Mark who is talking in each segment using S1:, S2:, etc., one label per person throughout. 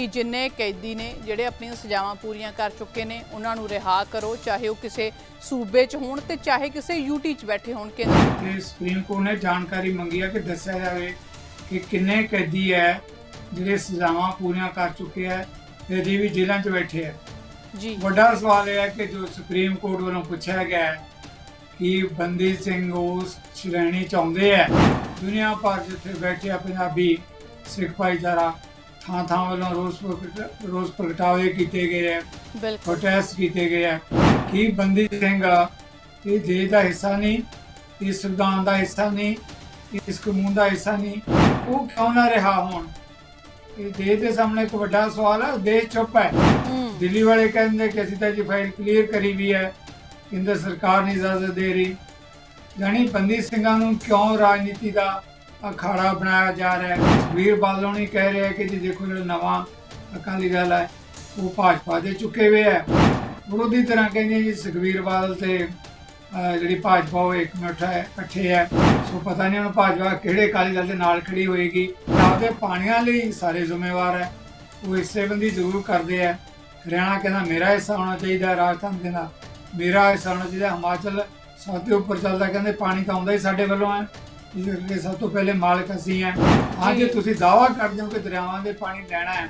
S1: ਕਿ ਜਿੰਨੇ ਕੈਦੀ ਨੇ ਜਿਹੜੇ ਆਪਣੀਆਂ ਸਜ਼ਾਵਾਂ ਪੂਰੀਆਂ ਕਰ ਚੁੱਕੇ ਨੇ ਉਹਨਾਂ ਨੂੰ ਰਿਹਾ ਕਰੋ ਚਾਹੇ ਉਹ ਕਿਸੇ ਸੂਬੇ 'ਚ ਹੋਣ ਤੇ ਚਾਹੇ ਕਿਸੇ ਯੂਟੀ 'ਚ ਬੈਠੇ ਹੋਣ
S2: ਤੇ ਸੁਪਰੀਮ ਕੋਰਟ ਨੇ ਜਾਣਕਾਰੀ ਮੰਗੀ ਹੈ ਕਿ ਦੱਸਿਆ ਜਾਵੇ ਕਿ ਕਿੰਨੇ ਕੈਦੀ ਹੈ ਜਿਹੜੇ ਸਜ਼ਾਵਾਂ ਪੂਰੀਆਂ ਕਰ ਚੁੱਕੇ ਹੈ ਤੇ ਅਜੇ ਵੀ ਜੇਲ੍ਹਾਂ 'ਚ ਬੈਠੇ ਹੈ
S1: ਜੀ।
S2: ਵੱਡਾ ਸਵਾਲ ਇਹ ਹੈ ਕਿ ਜੋ ਸੁਪਰੀਮ ਕੋਰਟ ਵੱਲੋਂ ਪੁੱਛਿਆ ਗਿਆ ਹੈ ਕਿ ਬੰਦੀ ਸਿੰਘ ਉਸ ਸ਼੍ਰੇਣੀ ਚ ਆਉਂਦੇ ਹੈ ਦੁਨੀਆ ਭਰ ਜਿੱਥੇ ਬੈਠੇ ਆ ਪੰਜਾਬੀ ਸਿੱਖ ਭਾਈਚਾਰਾ ਥਾਂ ਥਾਂ ਵੱਲੋਂ ਰੋਸ ਪ੍ਰਗਟ- ਰੋਸ ਪ੍ਰਗਟਾਵੇ ਕੀਤੇ ਗਏ ਹੈ
S1: ਬਿਲਕੁਲ।
S2: ਪ੍ਰੋਟੈਸਟ ਕੀਤੇ ਗਏ ਹੈ। ਕਿ ਬੰਦੀ ਸਿੰਘ ਇਹ ਦੇਸ਼ ਦਾ ਹਿੱਸਾ ਨਹੀਂ ਇਸ ਸੰਵਿਧਾਨ ਦਾ ਹਿੱਸਾ ਨਹੀਂ ਇਸ ਕਾਨੂੰਨ ਦਾ ਹਿੱਸਾ ਨਹੀਂ ਉਹ ਕਿਉਂ ਨਾ ਰਿਹਾ ਹੋਣ? ਇਹ ਦੇਸ਼ ਦੇ ਸਾਹਮਣੇ ਇੱਕ ਵੱਡਾ ਸਵਾਲ ਹੈ ਦੇਸ਼ ਚੁੱਪ ਹੈ। ਦਿੱਲੀ ਵਾਲੇ ਕਹਿੰਦੇ ਕਿ ਅਸੀਂ ਤਾਂ ਜੀ ਫਾਈਲ ਕਲੀਅਰ ਕਰੀ ਵੀ ਹੈ ਕੇਂਦਰ ਸਰਕਾਰ ਨਹੀਂ ਇਜਾਜ਼ਤ ਦੇ ਰਹੀ। ਜਾਨੀ ਬੰਦੀ ਸਿੰਘਾਂ ਨੂੰ ਕਿਉਂ ਰਾਜਨੀਤੀ ਦਾ ਅਖਾੜਾ ਬਣਾਇਆ ਜਾ ਰਿਹਾ ਹੈ। ਸੁਖਬੀਰ ਬਾਦਲ ਨਹੀਂ ਕਹਿ ਰਿਹਾ ਕਿ ਜੀ ਦੇਖੋ ਜਿਹੜਾ ਨਵਾਂ ਅਕਾਲੀ ਦਲ ਹੈ, ਉਹ ਭਾਜਪਾ ਦੇ ਚੁੱਕੇ ਹੋਏ ਹੈ। ਵਿਰੋਧੀ ਤਰ੍ਹਾਂ ਕਹਿੰਦੇ ਜੀ, ਸੁਖਬੀਰ ਬਾਦਲ ਤੇ ਜਿਹੜੀ ਭਾਜਪਾ ਉਹ ਇੱਕ ਮਿੱਠਾ ਹੈ, ਇਕੱਠੇ ਹੈ। ਸੋ ਪਤਾ ਨਹੀਂ ਹੁਣ ਭਾਜਪਾ ਕਿਹੜੇ ਅਕਾਲੀ ਦਲ ਦੇ ਨਾਲ ਖੜੀ ਹੋਏਗੀ। ਆਪਦੇ ਪਾਣੀਆਂ ਲਈ ਸਾਰੇ ਜ਼ਿੰਮੇਵਾਰ ਹੈ। ਉਹ ਹਿੱਸੇਬੰਦੀ ਜ਼ਰੂਰ ਕਰਦੇ ਹੈ। ਹਰਿਆਣਾ ਕਹਿੰਦਾ ਮੇਰਾ ਹਿੱਸਾ ਹੋਣਾ ਚਾਹੀਦਾ ਰਾਜਸਥਾਨ ਕਹਿੰਦਾ ਮੇਰਾ ਹਿੱਸਾ ਹੋਣਾ ਚਾਹੀਦਾ ਹਿਮਾਚਲ ਸਭ ਤੋਂ ਉੱਪਰ ਚੱਲਦਾ ਕਹਿੰਦੇ ਪਾਣੀ ਤਾਂ ਆਉਂਦਾ ਹੀ ਸਾਡੇ ਵੱਲੋਂ ਹੈ। ਇਸ ਕਰਕੇ ਸਭ ਤੋਂ ਪਹਿਲੇ ਮਾਲਕ ਅਸੀਂ ਹਾਂ ਅੱਜ। ਤੁਸੀਂ ਦਾਅਵਾ ਕਰਦੇ ਹੋ ਕਿ ਦਰਿਆਵਾਂ ਦੇ ਪਾਣੀ ਲੈਣਾ ਹੈ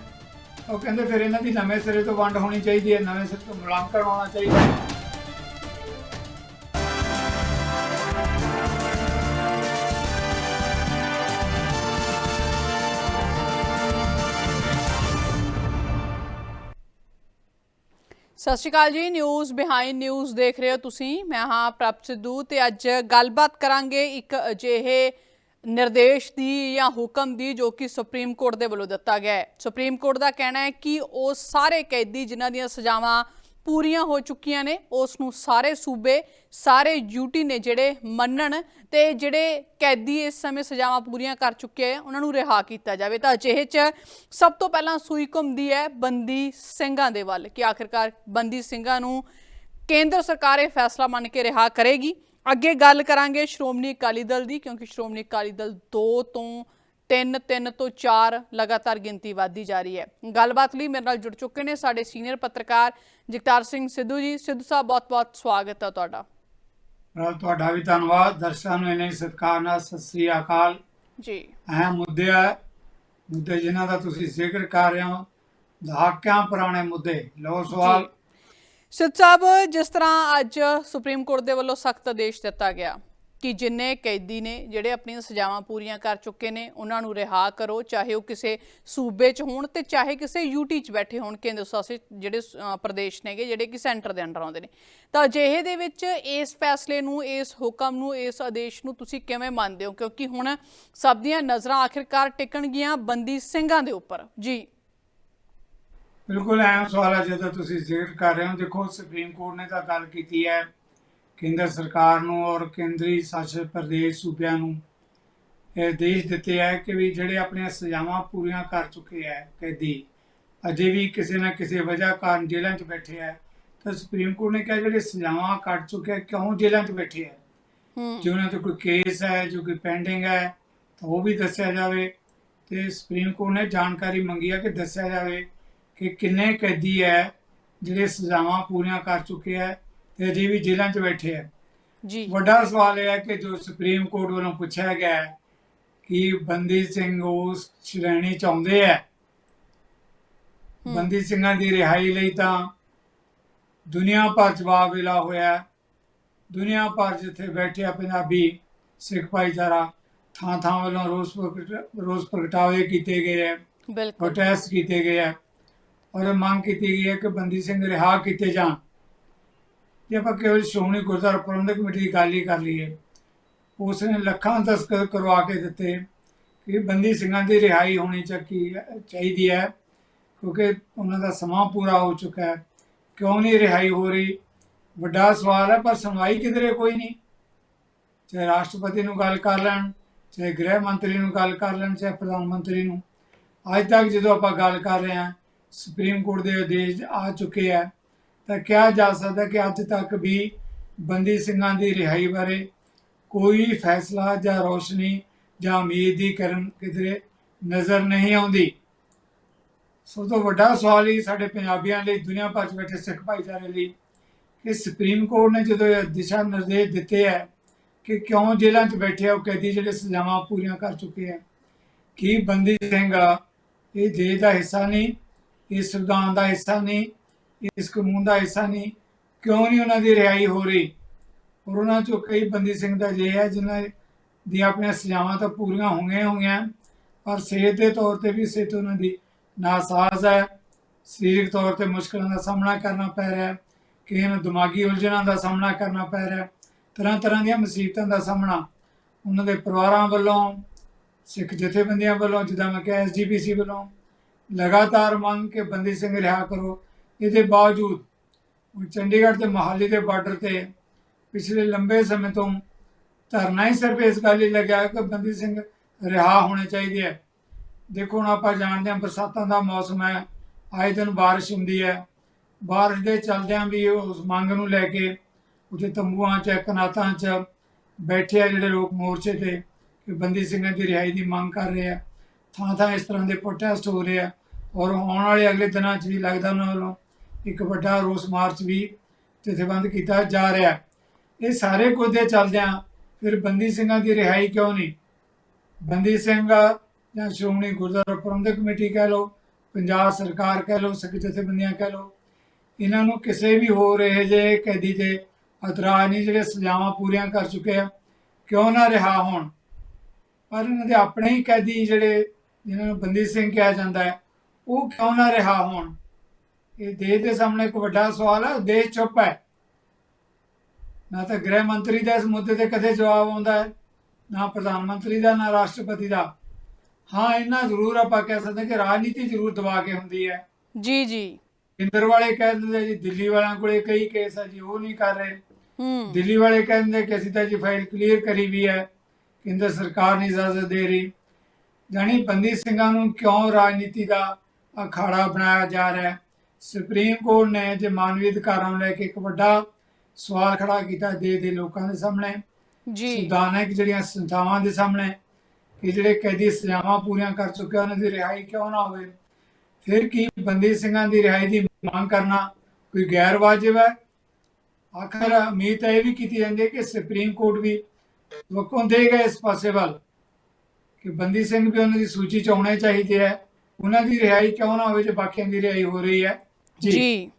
S2: ਉਹ ਕਹਿੰਦੇ ਫਿਰ ਇਹਨਾਂ ਦੀ ਨਵੇਂ ਸਿਰੇ ਤੋਂ ਵੰਡ ਹੋਣੀ ਚਾਹੀਦੀ ਹੈ ਨਵੇਂ ਸਿਰੇ ਤੋਂ ਮੁਲਾਂਕਣ ਹੋਣਾ ਚਾਹੀਦਾ ਹੈ
S1: ਸਤਿ ਸ਼੍ਰੀ ਅਕਾਲ ਜੀ ਨਿਊਜ਼ ਬਿਹਾਈਂਡ ਨਿਊਜ਼ ਦੇਖ ਰਹੇ ਹੋ ਤੁਸੀਂ। ਮੈਂ ਹਾਂ ਪ੍ਰਭ ਸਿੱਧੂ ਤੇ ਅੱਜ ਗੱਲਬਾਤ ਕਰਾਂਗੇ ਇੱਕ ਅਜਿਹੇ ਨਿਰਦੇਸ਼ ਦੀ ਜਾਂ ਹੁਕਮ ਦੀ ਜੋ ਕਿ ਸੁਪਰੀਮ ਕੋਰਟ ਦੇ ਵੱਲੋਂ ਦਿੱਤਾ ਗਿਆ ਹੈ। ਸੁਪਰੀਮ ਕੋਰਟ ਦਾ ਕਹਿਣਾ ਹੈ ਕਿ ਉਹ ਸਾਰੇ ਕੈਦੀ ਜਿਨ੍ਹਾਂ ਦੀਆਂ ਸਜ਼ਾਵਾਂ ਪੂਰੀਆਂ ਹੋ ਚੁੱਕੀਆਂ ਨੇ ਉਸ ਨੂੰ ਸਾਰੇ ਸੂਬੇ, ਸਾਰੇ ਯੂਟੀ ਨੇ ਜਿਹੜੇ ਮੰਨਣ ਤੇ ਜਿਹੜੇ ਕੈਦੀ ਇਸ ਸਮੇਂ ਸਜ਼ਾਵਾਂ ਪੂਰੀਆਂ ਕਰ ਚੁੱਕੇ ਆ, ਉਹਨਾਂ ਨੂੰ ਰਿਹਾ ਕੀਤਾ ਜਾਵੇ। ਤਾਂ ਅਜਿਹੇ 'ਚ ਸਭ ਤੋਂ ਪਹਿਲਾਂ ਸੂਈ ਘੁੰਮਦੀ ਹੈ ਬੰਦੀ ਸਿੰਘਾਂ ਦੇ ਵੱਲ ਕਿ ਆਖਿਰਕਾਰ ਬੰਦੀ ਸਿੰਘਾਂ ਨੂੰ ਕੇਂਦਰ ਸਰਕਾਰ ਇਹ ਫੈਸਲਾ ਮੰਨ ਕੇ ਰਿਹਾ ਕਰੇਗੀ। ਅੱਗੇ ਗੱਲ ਕਰਾਂਗੇ ਸ਼੍ਰੋਮਣੀ ਅਕਾਲੀ ਦਲ ਦੀ, ਕਿਉਂਕਿ ਸ਼੍ਰੋਮਣੀ ਅਕਾਲੀ ਦਲ 2 ਤੋਂ 3 3 ਤੋਂ 4 ਲਗਾਤਾਰ ਗਿਣਤੀ ਵਧਦੀ ਜਾ ਰਹੀ ਹੈ। ਗੱਲਬਾਤ ਲਈ ਮੇਰੇ ਨਾਲ ਜੁੜ ਚੁੱਕੇ ਨੇ ਸਾਡੇ ਸੀਨੀਅਰ ਪੱਤਰਕਾਰ ਜਗਤਾਰ ਸਿੰਘ ਸਿੱਧੂ ਜੀ। ਸਿੱਧੂ ਸਾਹਿਬ ਬਹੁਤ-ਬਹੁਤ ਸਵਾਗਤ ਹੈ ਤੁਹਾਡਾ।
S2: ਤੁਹਾਡਾ ਵੀ ਧੰਨਵਾਦ। ਦਰਸ਼ਕਾਂ ਨੂੰ ਇਹਨੇ ਸਤਿਕਾਰ ਨਾਲ ਸਤਿ ਸ੍ਰੀ ਅਕਾਲ।
S1: ਜੀ।
S2: ਅਹਿਮ ਮੁੱਦੇ ਆ। ਮੁੱਦੇ ਜਿਨ੍ਹਾਂ ਦਾ ਤੁਸੀਂ ਜ਼ਿਕਰ ਕਰ ਰਹੇ ਹੋ। ਦਹਾਕਿਆਂ ਪੁਰਾਣੇ ਮੁੱਦੇ। ਲੋ ਸਵਾਲ।
S1: ਸਿੱਧ ਸਾਹਿਬ ਜਿਸ ਤਰ੍ਹਾਂ ਅੱਜ ਸੁਪਰੀਮ ਕੋਰਟ ਦੇ ਵੱਲੋਂ ਸਖਤ ਆਦੇਸ਼ ਦਿੱਤਾ ਗਿਆ ਕਿ ਜਿੰਨੇ ਕੈਦੀ ਨੇ ਜਿਹੜੇ ਆਪਣੀਆਂ ਸਜ਼ਾਵਾਂ ਪੂਰੀਆਂ ਕਰ ਚੁੱਕੇ ਨੇ, ਉਹਨਾਂ ਨੂੰ ਰਿਹਾ ਕਰੋ, ਚਾਹੇ ਉਹ ਕਿਸੇ ਸੂਬੇ 'ਚ ਹੋਣ ਤੇ ਚਾਹੇ ਕਿਸੇ ਯੂਟੀ 'ਚ ਬੈਠੇ ਹੋਣ, ਕੇਂਦਰ ਸ਼ਾਸਿਤ ਜਿਹੜੇ ਪ੍ਰਦੇਸ਼ ਨੇਗੇ, ਜਿਹੜੇ ਕਿ ਸੈਂਟਰ ਦੇ ਅੰਡਰ ਆਉਂਦੇ ਨੇ। ਤਾਂ ਅਜਿਹੇ ਦੇ ਵਿੱਚ ਇਸ ਫੈਸਲੇ ਨੂੰ, ਇਸ ਹੁਕਮ ਨੂੰ, ਇਸ ਆਦੇਸ਼ ਨੂੰ ਤੁਸੀਂ ਕਿਵੇਂ ਮੰਨਦੇ ਹੋ? ਕਿਉਂਕਿ ਹੁਣ ਸਭ ਦੀਆਂ ਨਜ਼ਰਾਂ ਆਖਿਰਕਾਰ ਟਿਕਣਗੀਆਂ ਬੰਦੀ ਸਿੰਘਾਂ ਦੇ ਉੱਪਰ। ਜੀ।
S2: ਬਿਲਕੁਲ ਅਹਿਮ ਸਵਾਲ ਹੈ ਜਦੋਂ ਤੁਸੀਂ ਜ਼ਿਕਰ ਕਰ ਰਹੇ ਹੋ, ਦੇਖੋ, ਸੁਪਰੀਮ ਕੋਰਟ ਨੇ ਤਾਂ ਗੱਲ ਕੀਤੀ ਹੈ ਕੇਂਦਰ ਸਰਕਾਰ ਨੂੰ ਔਰ ਕੇਂਦਰੀ ਸ਼ਾਸਿਤ ਪ੍ਰਦੇਸ਼ ਸੂਬਿਆਂ ਨੂੰ ਇਹ ਆਦੇਸ਼ ਦਿੱਤੇ ਹੈ ਕਿ ਵੀ ਜਿਹੜੇ ਆਪਣੀਆਂ ਸਜ਼ਾਵਾਂ ਪੂਰੀਆਂ ਕਰ ਚੁੱਕੇ ਹੈ ਕੈਦੀ। ਅਜੇ ਵੀ ਕਿਸੇ ਨਾ ਕਿਸੇ ਵਜ੍ਹਾ ਕਾਰਨ ਜੇਲ੍ਹਾਂ 'ਚ ਬੈਠੇ ਹੈ। ਤਾਂ ਸੁਪਰੀਮ ਕੋਰਟ ਨੇ ਕਿਹਾ ਜਿਹੜੇ ਸਜ਼ਾਵਾਂ ਕੱਟ ਚੁੱਕੇ ਹੈ ਕਿਉਂ ਜੇਲ੍ਹਾਂ 'ਚ ਬੈਠੇ ਹੈ?
S1: ਹੂੰ।
S2: ਜੇ ਉਹਨਾਂ ਤੇ ਕੋਈ ਕੇਸ ਹੈ ਜੋ ਕੋਈ ਪੈਂਡਿੰਗ ਹੈ ਤਾਂ ਉਹ ਵੀ ਦੱਸਿਆ ਜਾਵੇ। ਤੇ ਸੁਪਰੀਮ ਕੋਰਟ ਨੇ ਜਾਣਕਾਰੀ ਮੰਗੀ ਹੈ ਕਿ ਦੱਸਿਆ ਜਾਵੇ ਕਿ ਕਿੰਨੇ ਕੈਦੀ ਹੈ ਜਿਹੜੇ ਸਜ਼ਾਵਾਂ ਪੂਰੀਆਂ ਕਰ ਚੁੱਕੇ ਹੈ ਤੇ ਅਜੇ ਵੀ ਜੇਲ੍ਹਾਂ 'ਚ ਬੈਠੇ ਹੈ
S1: ਜੀ।
S2: ਵੱਡਾ ਸਵਾਲ ਇਹ ਹੈ ਕਿ ਜੋ ਸੁਪਰੀਮ ਕੋਰਟ ਵੱਲੋਂ ਪੁੱਛਿਆ ਗਿਆ ਹੈ ਕਿ ਬੰਦੀ ਸਿੰਘ ਉਸ ਸ਼੍ਰੇਣੀ ਚ ਆਉਂਦੇ ਹੂੰ। ਬੰਦੀ ਸਿੰਘਾਂ ਦੀ ਰਿਹਾਈ ਲਈ ਤਾਂ ਦੁਨੀਆ ਭਰ ਚ ਵਾਵੇਲਾ ਹੋਇਆ। ਦੁਨੀਆ ਭਰ ਜਿੱਥੇ ਬੈਠੇ ਆ ਪੰਜਾਬੀ ਸਿੱਖ ਭਾਈਚਾਰਾ। ਥਾਂ ਥਾਂ ਵੱਲੋਂ ਰੋਸ ਰੋਸ ਪ੍ਰਗਟਾਵੇ ਕੀਤੇ ਗਏ ਹੈ
S1: ਬਿਲਕੁਲ।
S2: ਪ੍ਰੋਟੈਸਟ ਕੀਤੇ ਗਏ ਹੈ ਔਰ ਮੰਗ ਕੀਤੀ ਗਈ ਹੈ ਕਿ ਬੰਦੀ ਸਿੰਘ ਰਿਹਾ ਕੀਤੇ ਜਾਣ। ਜੇ ਆਪਾਂ ਕੇਵਲ ਸ਼੍ਰੋਮਣੀ ਗੁਰਦੁਆਰਾ ਪ੍ਰਬੰਧਕ ਕਮੇਟੀ ਦੀ ਗੱਲ ਹੀ ਕਰ ਲਈਏ ਉਸ ਨੇ ਲੱਖਾਂ ਦਸਤਖਤ ਕਰਵਾ ਕੇ ਦਿੱਤੇ ਕਿ ਬੰਦੀ ਸਿੰਘਾਂ ਦੀ ਰਿਹਾਈ ਹੋਣੀ ਚਾਹੀਦੀ ਚਾਹੀਦੀ ਹੈ, ਕਿਉਂਕਿ ਉਹਨਾਂ ਦਾ ਸਮਾਂ ਪੂਰਾ ਹੋ ਚੁੱਕਾ ਹੈ। ਕਿਉਂ ਨਹੀਂ ਰਿਹਾਈ ਹੋ ਰਹੀ? ਵੱਡਾ ਸਵਾਲ ਹੈ, ਪਰ ਸੁਣਵਾਈ ਕਿਧਰੇ ਕੋਈ ਨਹੀਂ। ਚਾਹੇ ਰਾਸ਼ਟਰਪਤੀ ਨੂੰ ਗੱਲ ਕਰ ਲੈਣ, ਚਾਹੇ ਗ੍ਰਹਿ ਮੰਤਰੀ ਨੂੰ ਗੱਲ ਕਰ ਲੈਣ, ਚਾਹੇ ਪ੍ਰਧਾਨ ਮੰਤਰੀ ਨੂੰ। ਅੱਜ ਤੱਕ ਜਦੋਂ ਆਪਾਂ ਗੱਲ ਕਰ ਰਹੇ ਹਾਂ, ਸੁਪਰੀਮ ਕੋਰਟ ਦੇ ਆਦੇਸ਼ ਆ ਚੁੱਕੇ ਆ ਤਾਂ ਕਿਹਾ ਜਾ ਸਕਦਾ ਕਿ ਅੱਜ ਤੱਕ ਵੀ ਬੰਦੀ ਸਿੰਘਾਂ ਦੀ ਰਿਹਾਈ ਬਾਰੇ ਕੋਈ ਫੈਸਲਾ ਜਾਂ ਰੋਸ਼ਨੀ ਜਾਂ ਉਮੀਦ ਦੀ ਕਰਨ ਕਿਧਰੇ ਨਜ਼ਰ ਨਹੀਂ ਆਉਂਦੀ। ਸਭ ਤੋਂ ਵੱਡਾ ਸਵਾਲ ਹੀ ਸਾਡੇ ਪੰਜਾਬੀਆਂ ਲਈ, ਦੁਨੀਆ ਭਰ 'ਚ ਬੈਠੇ ਸਿੱਖ ਭਾਈਚਾਰੇ ਲਈ ਕਿ ਸੁਪਰੀਮ ਕੋਰਟ ਨੇ ਜਦੋਂ ਇਹ ਦਿਸ਼ਾ ਨਿਰਦੇਸ਼ ਦਿੱਤੇ ਹੈ ਕਿ ਕਿਉਂ ਜੇਲ੍ਹਾਂ 'ਚ ਬੈਠੇ ਆ, ਉਹ ਕੈਦੀ ਜਿਹੜੇ ਸਜ਼ਾਵਾਂ ਪੂਰੀਆਂ ਕਰ ਚੁੱਕੇ ਆ, ਕੀ ਬੰਦੀ ਸਿੰਘ ਇਹ ਦੇਸ਼ ਦਾ ਹਿੱਸਾ ਨਹੀਂ, ਇਹ ਸੰਵਿਧਾਨ ਦਾ ਹਿੱਸਾ ਨਹੀਂ ਇਸ ਕਾਨੂੰਨ ਦਾ ਹਿੱਸਾ ਨਹੀਂ, ਕਿਉਂ ਨਹੀਂ ਉਹਨਾਂ ਦੀ ਰਿਹਾਈ ਹੋ ਰਹੀ? ਔਰ ਉਹਨਾਂ ਚੋਂ ਕਈ ਬੰਦੀ ਸਿੰਘ ਦਾ ਜੇ ਹੈ, ਜਿਨ੍ਹਾਂ ਦੀਆਂ ਆਪਣੀਆਂ ਸਜ਼ਾਵਾਂ ਤਾਂ ਪੂਰੀਆਂ ਹੋਈਆਂ ਹੋਈਆਂ, ਪਰ ਸਿਹਤ ਦੇ ਤੌਰ ਤੇ ਵੀ ਸਿਹਤ ਉਹਨਾਂ ਦੀ ਨਾਸਾਜ਼ ਹੈ। ਸਰੀਰਕ ਤੌਰ ਤੇ ਮੁਸ਼ਕਲਾਂ ਦਾ ਸਾਹਮਣਾ ਕਰਨਾ ਪੈ ਰਿਹਾ ਹੈ, ਕਿਸੇ ਨੂੰ ਦਿਮਾਗੀ ਉਲਝਣਾਂ ਦਾ ਸਾਹਮਣਾ ਕਰਨਾ ਪੈ ਰਿਹਾ ਹੈ ਤਰ੍ਹਾਂ ਤਰ੍ਹਾਂ ਦੀਆਂ ਮੁਸੀਬਤਾਂ ਦਾ ਸਾਹਮਣਾ ਉਹਨਾਂ ਦੇ ਪਰਿਵਾਰਾਂ ਵੱਲੋਂ, ਸਿੱਖ ਜਥੇਬੰਦੀਆਂ ਵੱਲੋਂ, ਜਿੱਦਾਂ ਮੈਂ ਕਿਹਾ ਐਸਜੀਪੀਸੀ ਵੱਲੋਂ। ਲਗਾਤਾਰ ਮੰਗ ਕੇ ਬੰਦੀ ਸਿੰਘ ਰਿਹਾ ਕਰੋ ਇਹਦੇ ਬਾਵਜੂਦ ਚੰਡੀਗੜ੍ਹ ਤੇ ਮੋਹਾਲੀ ਦੇ ਬਾਰਡਰ ਤੇ ਪਿਛਲੇ ਲੰਬੇ ਸਮੇਂ ਤੋਂ ਧਰਨਾ ਹੀ ਸਿਰਫ ਇਸ ਗੱਲ ਹੀ ਲੱਗਿਆ ਕਿ ਬੰਦੀ ਸਿੰਘ ਰਿਹਾ ਹੋਣੇ ਚਾਹੀਦੇ ਹੈ ਦੇਖੋ ਹੁਣ ਆਪਾਂ ਜਾਣਦੇ ਹਾਂ ਬਰਸਾਤਾਂ ਦਾ ਮੌਸਮ ਹੈ, ਆਏ ਦਿਨ ਬਾਰਿਸ਼ ਹੁੰਦੀ ਹੈ। ਬਾਰਿਸ਼ ਦੇ ਚਲਦਿਆਂ ਵੀ ਉਸ ਮੰਗ ਨੂੰ ਲੈ ਕੇ ਉੱਥੇ ਤੰਬੂਆਂ 'ਚ, ਕਨਾਤਾਂ 'ਚ ਬੈਠੇ ਆ ਜਿਹੜੇ ਲੋਕ ਮੋਰਚੇ ਤੇ ਕਿ ਬੰਦੀ ਸਿੰਘਾਂ ਦੀ ਰਿਹਾਈ ਦੀ ਮੰਗ ਕਰ ਰਹੇ ਆ। ਥਾਂ ਥਾਂ ਇਸ ਤਰ੍ਹਾਂ ਦੇ ਪ੍ਰੋਟੈਸਟ ਹੋ ਰਹੇ ਆ ਔਰ ਆਉਣ ਵਾਲੇ ਅਗਲੇ ਦਿਨਾਂ 'ਚ ਵੀ ਲੱਗਦਾ ਉਹਨਾਂ ਵੱਲੋਂ ਇੱਕ ਵੱਡਾ ਰੋਸ ਮਾਰਚ ਵੀ ਜਥੇਬੰਦ ਕੀਤਾ ਜਾ ਰਿਹਾ ਇਹ ਸਾਰੇ ਕੁਝ ਦੇ ਚੱਲਦਿਆਂ ਫਿਰ ਬੰਦੀ ਸਿੰਘਾਂ ਦੀ ਰਿਹਾਈ ਕਿਉਂ ਨਹੀਂ? ਬੰਦੀ ਸਿੰਘ ਜਾਂ ਸ਼੍ਰੋਮਣੀ ਗੁਰਦੁਆਰਾ ਪ੍ਰਬੰਧਕ ਕਮੇਟੀ ਕਹਿ ਲਓ, ਪੰਜਾਬ ਸਰਕਾਰ ਕਹਿ ਲਓ ਸਿੱਖ ਜਥੇਬੰਦੀਆਂ ਕਹਿ ਲਓ, ਇਹਨਾਂ ਨੂੰ ਕਿਸੇ ਵੀ ਹੋ ਰਹੇ ਜੇ ਕੈਦੀ ਦੇ ਇਤਰਾਜ਼ ਨਹੀਂ ਜਿਹੜੇ ਸਜ਼ਾਵਾਂ ਪੂਰੀਆਂ ਕਰ ਚੁੱਕੇ ਆ। ਕਿਉਂ ਨਾ ਰਿਹਾ ਹੋਣ? ਪਰ ਇਹਨਾਂ ਦੇ ਆਪਣੇ ਹੀ ਕੈਦੀ ਜਿਹੜੇ ਜਿਨ੍ਹਾਂ ਨੂੰ ਬੰਦੀ ਸਿੰਘ ਕਿਹਾ ਜਾਂਦਾ ਹੈ, ਉਹ ਕਿਉਂ ਨਾ ਰਿਹਾ ਹੋਣ? ਇਹ ਦੇਸ਼ ਦੇ ਸਾਹਮਣੇ ਇੱਕ ਵੱਡਾ ਸਵਾਲ ਹੈ ਦੇਸ਼ ਚੁੱਪ ਹੈ। ਨਾ ਤਾਂ ਗ੍ਰਹਿ ਮੰਤਰੀ ਦਾ ਇਸ ਮੁੱਦੇ ਤੇ ਕਦੇ ਜਵਾਬ ਆਉਂਦਾ ਹੈ ਨਾ ਪ੍ਰਧਾਨ ਮੰਤਰੀ ਦਾ ਨਾ ਰਾਸ਼ਟਰਪਤੀ ਦਾ। ਹਾਂ ਇਹਨਾਂ ਜ਼ਰੂਰ ਆਪਾਂ ਕਹਿ ਸਕਦੇ ਕਿ ਰਾਜਨੀਤੀ ਜ਼ਰੂਰ ਦਬਾ ਕੇ ਹੁੰਦੀ ਹੈ।
S1: ਜੀ ਜੀ।
S2: ਕੇਂਦਰ ਵਾਲੇ ਕਹਿ ਦਿੰਦੇ ਜੀ ਦਿੱਲੀ ਵਾਲਿਆਂ ਕੋਲੇ ਕਈ ਕੇਸ ਆ ਜੀ ਉਹ ਨਹੀਂ ਕਰ ਰਹੇ।
S1: ਹੂੰ।
S2: ਦਿੱਲੀ ਵਾਲੇ ਕਹਿੰਦੇ ਕਿ ਅਸੀਂ ਤਾਂ ਜੀ ਫਾਈਲ ਕਲੀਅਰ ਕਰੀ ਵੀ ਹੈ ਕੇਂਦਰ ਸਰਕਾਰ ਨਹੀਂ ਇਜਾਜ਼ਤ ਦੇ ਰਹੀ। ਜਾਣੀ ਬੰਦੀ ਸਿੰਘਾਂ ਨੂੰ ਕਿਉਂ ਰਾਜਨੀਤੀ ਦਾ ਅਖਾੜਾ ਬਣਾਇਆ ਜਾ ਰਿਹਾ ਹੈ? ਸੁਪਰੀਮ ਕੋਰਟ ਨੇ ਜੇ ਮਾਨਵੀ ਅਧਿਕਾਰਾਂ ਨੂੰ ਲੈ ਕੇ ਇੱਕ ਵੱਡਾ ਸਵਾਲ ਖੜਾ ਕੀਤਾ ਦੇ ਦੇ ਲੋਕਾਂ ਦੇ ਸਾਹਮਣੇ।
S1: ਜੀ।
S2: ਸੰਵਿਧਾਨਕ ਜਿਹੜੀਆਂ ਸੰਸਥਾਵਾਂ ਦੇ ਸਾਹਮਣੇ ਕਿ ਜਿਹੜੇ ਕੈਦੀ ਸਜ਼ਾਵਾਂ ਪੂਰੀਆਂ ਕਰ ਚੁੱਕੇ ਉਹਨਾਂ ਦੀ ਰਿਹਾਈ ਕਿਉਂ ਨਾ ਹੋਵੇ? ਫਿਰ ਕੀ ਬੰਦੀ ਸਿੰਘਾਂ ਦੀ ਰਿਹਾਈ ਦੀ ਮੰਗ ਕਰਨਾ ਕੋਈ ਗੈਰ ਵਾਜਿਬ ਹੈ? ਆਖਰ ਉਮੀਦ ਇਹ ਵੀ ਕੀਤੀ ਜਾਂਦੀ ਹੈ ਕਿ ਸੁਪਰੀਮ ਕੋਰਟ ਵੀ ਵਕੋਂ ਦੇਗਾ ਇਸ ਪਾਸੇ ਵੱਲ ਕਿ ਬੰਦੀ ਸਿੰਘ ਵੀ ਉਹਨਾਂ ਦੀ ਸੂਚੀ 'ਚ ਆਉਣੇ ਚਾਹੀਦੇ ਹੈ ਉਹਨਾਂ ਦੀ ਰਿਹਾਈ ਕਿਉਂ ਨਾ ਹੋਵੇ ਜੇ ਬਾਕੀਆਂ ਦੀ ਰਿਹਾਈ ਹੋ ਰਹੀ ਹੈ?
S1: ਜੀ।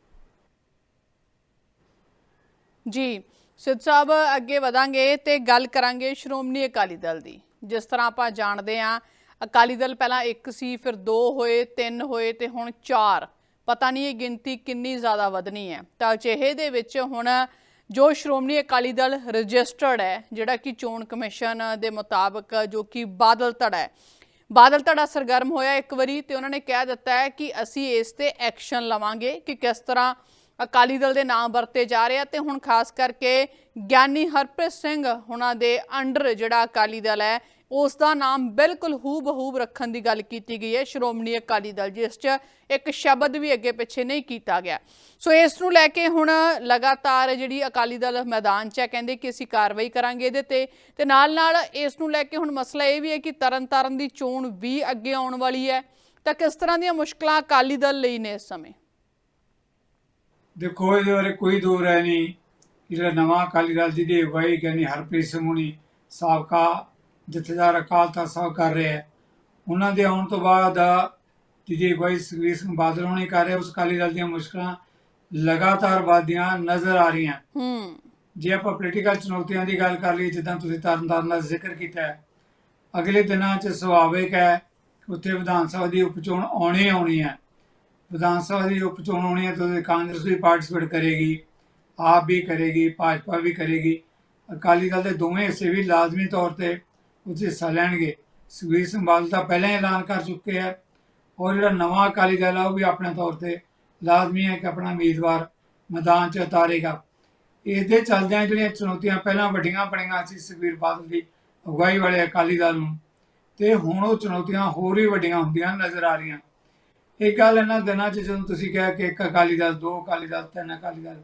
S1: ਜੀ। ਸਿੱਧ ਸਾਹਿਬ, ਅੱਗੇ ਵਧਾਂਗੇ ਤੇ ਗੱਲ ਕਰਾਂਗੇ ਸ਼੍ਰੋਮਣੀ ਅਕਾਲੀ ਦਲ ਦੀ। ਜਿਸ ਤਰ੍ਹਾਂ ਆਪਾਂ ਜਾਣਦੇ ਹਾਂ, ਅਕਾਲੀ ਦਲ ਪਹਿਲਾਂ ਇੱਕ ਸੀ, ਫਿਰ ਦੋ ਹੋਏ, ਤਿੰਨ ਹੋਏ ਤੇ ਹੁਣ ਚਾਰ। ਪਤਾ ਨਹੀਂ ਇਹ ਗਿਣਤੀ ਕਿੰਨੀ ਜ਼ਿਆਦਾ ਵਧਣੀ ਹੈ। ਤਾਂ ਅਜਿਹੇ ਦੇ ਵਿੱਚ ਹੁਣ ਜੋ ਸ਼੍ਰੋਮਣੀ ਅਕਾਲੀ ਦਲ ਰਜਿਸਟਰਡ ਹੈ, ਜਿਹੜਾ ਕਿ ਚੋਣ ਕਮਿਸ਼ਨ ਦੇ ਮੁਤਾਬਕ ਜੋ ਕਿ ਬਾਦਲ ਧੜਾ ਹੈ ਬਾਦਲ ਧੜਾ ਸਰਗਰਮ ਹੋਇਆ ਇੱਕ ਵਾਰੀ ਤੇ ਉਹਨਾਂ ਨੇ ਕਹਿ ਦਿੱਤਾ ਹੈ ਕਿ ਅਸੀਂ ਇਸ ਤੇ ਐਕਸ਼ਨ ਲਵਾਂਗੇ ਕਿ ਕਿਸ ਤਰ੍ਹਾਂ ਅਕਾਲੀ ਦਲ ਦੇ ਨਾਮ ਵਰਤੇ ਜਾ ਰਹੇ ਆ ਤੇ ਹੁਣ ਖਾਸ ਕਰਕੇ ਗਿਆਨੀ ਹਰਪ੍ਰੀਤ ਸਿੰਘ ਉਹਨਾਂ ਦੇ ਅੰਡਰ ਜਿਹੜਾ ਅਕਾਲੀ ਦਲ ਹੈ ਉਸ ਦਾ ਨਾਮ ਬਿਲਕੁਲ ਹੂ ਬਹੂਬ ਰੱਖਣ ਦੀ ਗੱਲ ਕੀਤੀ ਗਈ ਹੈ। ਸ਼੍ਰੋਮਣੀ ਅਕਾਲੀ ਦਲ, ਜਿਸ 'ਚ ਇੱਕ ਸ਼ਬਦ ਵੀ ਅੱਗੇ ਪਿੱਛੇ ਨਹੀਂ ਕੀਤਾ ਗਿਆ। ਸੋ ਇਸ ਨੂੰ ਲੈ ਕੇ ਹੁਣ ਲਗਾਤਾਰ ਜਿਹੜੀ ਅਕਾਲੀ ਦਲ ਮੈਦਾਨ 'ਚ ਹੈ, ਕਹਿੰਦੇ ਕਿ ਅਸੀਂ ਕਾਰਵਾਈ ਕਰਾਂਗੇ ਇਹਦੇ ਤੇ। ਤੇ ਨਾਲ ਨਾਲ ਇਸ ਨੂੰ ਲੈ ਕੇ ਹੁਣ ਮਸਲਾ ਇਹ ਵੀ ਹੈ ਕਿ ਤਰਨਤਾਰਨ ਦੀ ਚੋਣ ਵੀ ਅੱਗੇ ਆਉਣ ਵਾਲੀ ਹੈ। ਤਾਂ ਕਿਸ ਤਰ੍ਹਾਂ ਦੀਆਂ ਮੁਸ਼ਕਲਾਂ ਅਕਾਲੀ ਦਲ ਲਈ ਨੇ ਇਸ ਸਮੇਂ?
S2: ਦੇਖੋ, ਇਹਦੇ ਬਾਰੇ ਕੋਈ ਦੋ ਰਾਏ ਨਹੀਂ। ਜਿਹੜਾ ਨਵਾਂ ਅਕਾਲੀ ਦਲ ਦੀ ਦੀ ਅਗਵਾਈ ਗਿਆਨੀ ਹਰਪ੍ਰੀਤ ਸਿੰਘ ਹੁਣੀ ਸਾਬਕਾ ਜਥੇਦਾਰ ਅਕਾਲ ਤਖਤ ਸਾਹਿਬ ਕਰ ਰਹੇ ਹੈ। ਉਹਨਾਂ ਦੇ ਆਉਣ ਤੋਂ ਬਾਅਦ ਜਿਹਦੀ ਅਗਵਾਈ ਸੁਖਬੀਰ ਸਿੰਘ ਬਾਦਲ ਹੋਣੀ ਕਰ ਰਹੇ ਉਸ ਅਕਾਲੀ ਦਲ ਦੀਆਂ ਮੁਸ਼ਕਲਾਂ ਲਗਾਤਾਰ ਵਧਦੀਆਂ ਨਜ਼ਰ ਆ ਰਹੀਆਂ।
S1: ਹੂੰ।
S2: ਜੇ ਆਪਾਂ ਪੋਲੀਟੀਕਲ ਚੁਣੌਤੀਆਂ ਦੀ ਗੱਲ ਕਰ ਲਈਏ ਜਿੱਦਾਂ ਤੁਸੀਂ ਤਰਨਤਾਰਨ ਦਾ ਜ਼ਿਕਰ ਕੀਤਾ ਹੈ ਅਗਲੇ ਦਿਨਾਂ 'ਚ ਸੁਭਾਵਿਕ ਹੈ ਕਿ ਉੱਥੇ ਵਿਧਾਨ ਸਭਾ ਦੀ ਉਪਚੋਣ ਆਉਣੀ ਆਉਣੀ ਹੈ। ਵਿਧਾਨ ਸਭਾ ਦੀ ਉਪਚੋਣ ਹੋਣੀ ਹੈ ਤਾਂ ਕਾਂਗਰਸ ਵੀ ਪਾਰਟਿਸਿਪੇਟ ਕਰੇਗੀ ਆਪ ਵੀ ਕਰੇਗੀ ਭਾਜਪਾ ਵੀ ਕਰੇਗੀ। ਅਕਾਲੀ ਦਲ ਦੇ ਦੋਵੇਂ ਹਿੱਸੇ ਵੀ ਲਾਜ਼ਮੀ ਤੌਰ ਤੇ ਉੱਥੇ ਹਿੱਸਾ ਲੈਣਗੇ। ਸੁਖਬੀਰ ਸਿੰਘ ਬਾਦਲ ਤਾਂ ਪਹਿਲਾਂ ਹੀ ਐਲਾਨ ਕਰ ਚੁੱਕੇ ਹੈ ਔਰ ਜਿਹੜਾ ਨਵਾਂ ਅਕਾਲੀ ਦਲ ਆ, ਉਹ ਵੀ ਆਪਣੇ ਤੌਰ ਤੇ ਲਾਜ਼ਮੀ ਹੈ ਕਿ ਆਪਣਾ ਉਮੀਦਵਾਰ ਮੈਦਾਨ 'ਚ ਉਤਾਰੇਗਾ। ਇਹਦੇ ਚੱਲਦਿਆਂ ਜਿਹੜੀਆਂ ਚੁਣੌਤੀਆਂ ਪਹਿਲਾਂ ਵੱਡੀਆਂ ਬਣੀਆਂ ਸੀ, ਸੁਖਬੀਰ ਬਾਦਲ ਦੀ ਅਗਵਾਈ ਵਾਲੇ ਅਕਾਲੀ ਦਲ ਨੂੰ, ਤੇ ਹੁਣ ਉਹ ਚੁਣੌਤੀਆਂ ਹੋਰ ਵੀ ਵੱਡੀਆਂ ਹੁੰਦੀਆਂ ਨਜ਼ਰ ਆ ਰਹੀਆਂ। ਇਹ ਗੱਲ ਇਹਨਾਂ ਦਿਨਾਂ 'ਚ ਜਦੋਂ ਤੁਸੀਂ ਕਿਹਾ ਕਿ ਇੱਕ ਅਕਾਲੀ ਦਲ, ਦੋ ਅਕਾਲੀ ਦਲ, ਤਿੰਨ ਅਕਾਲੀ ਦਲ,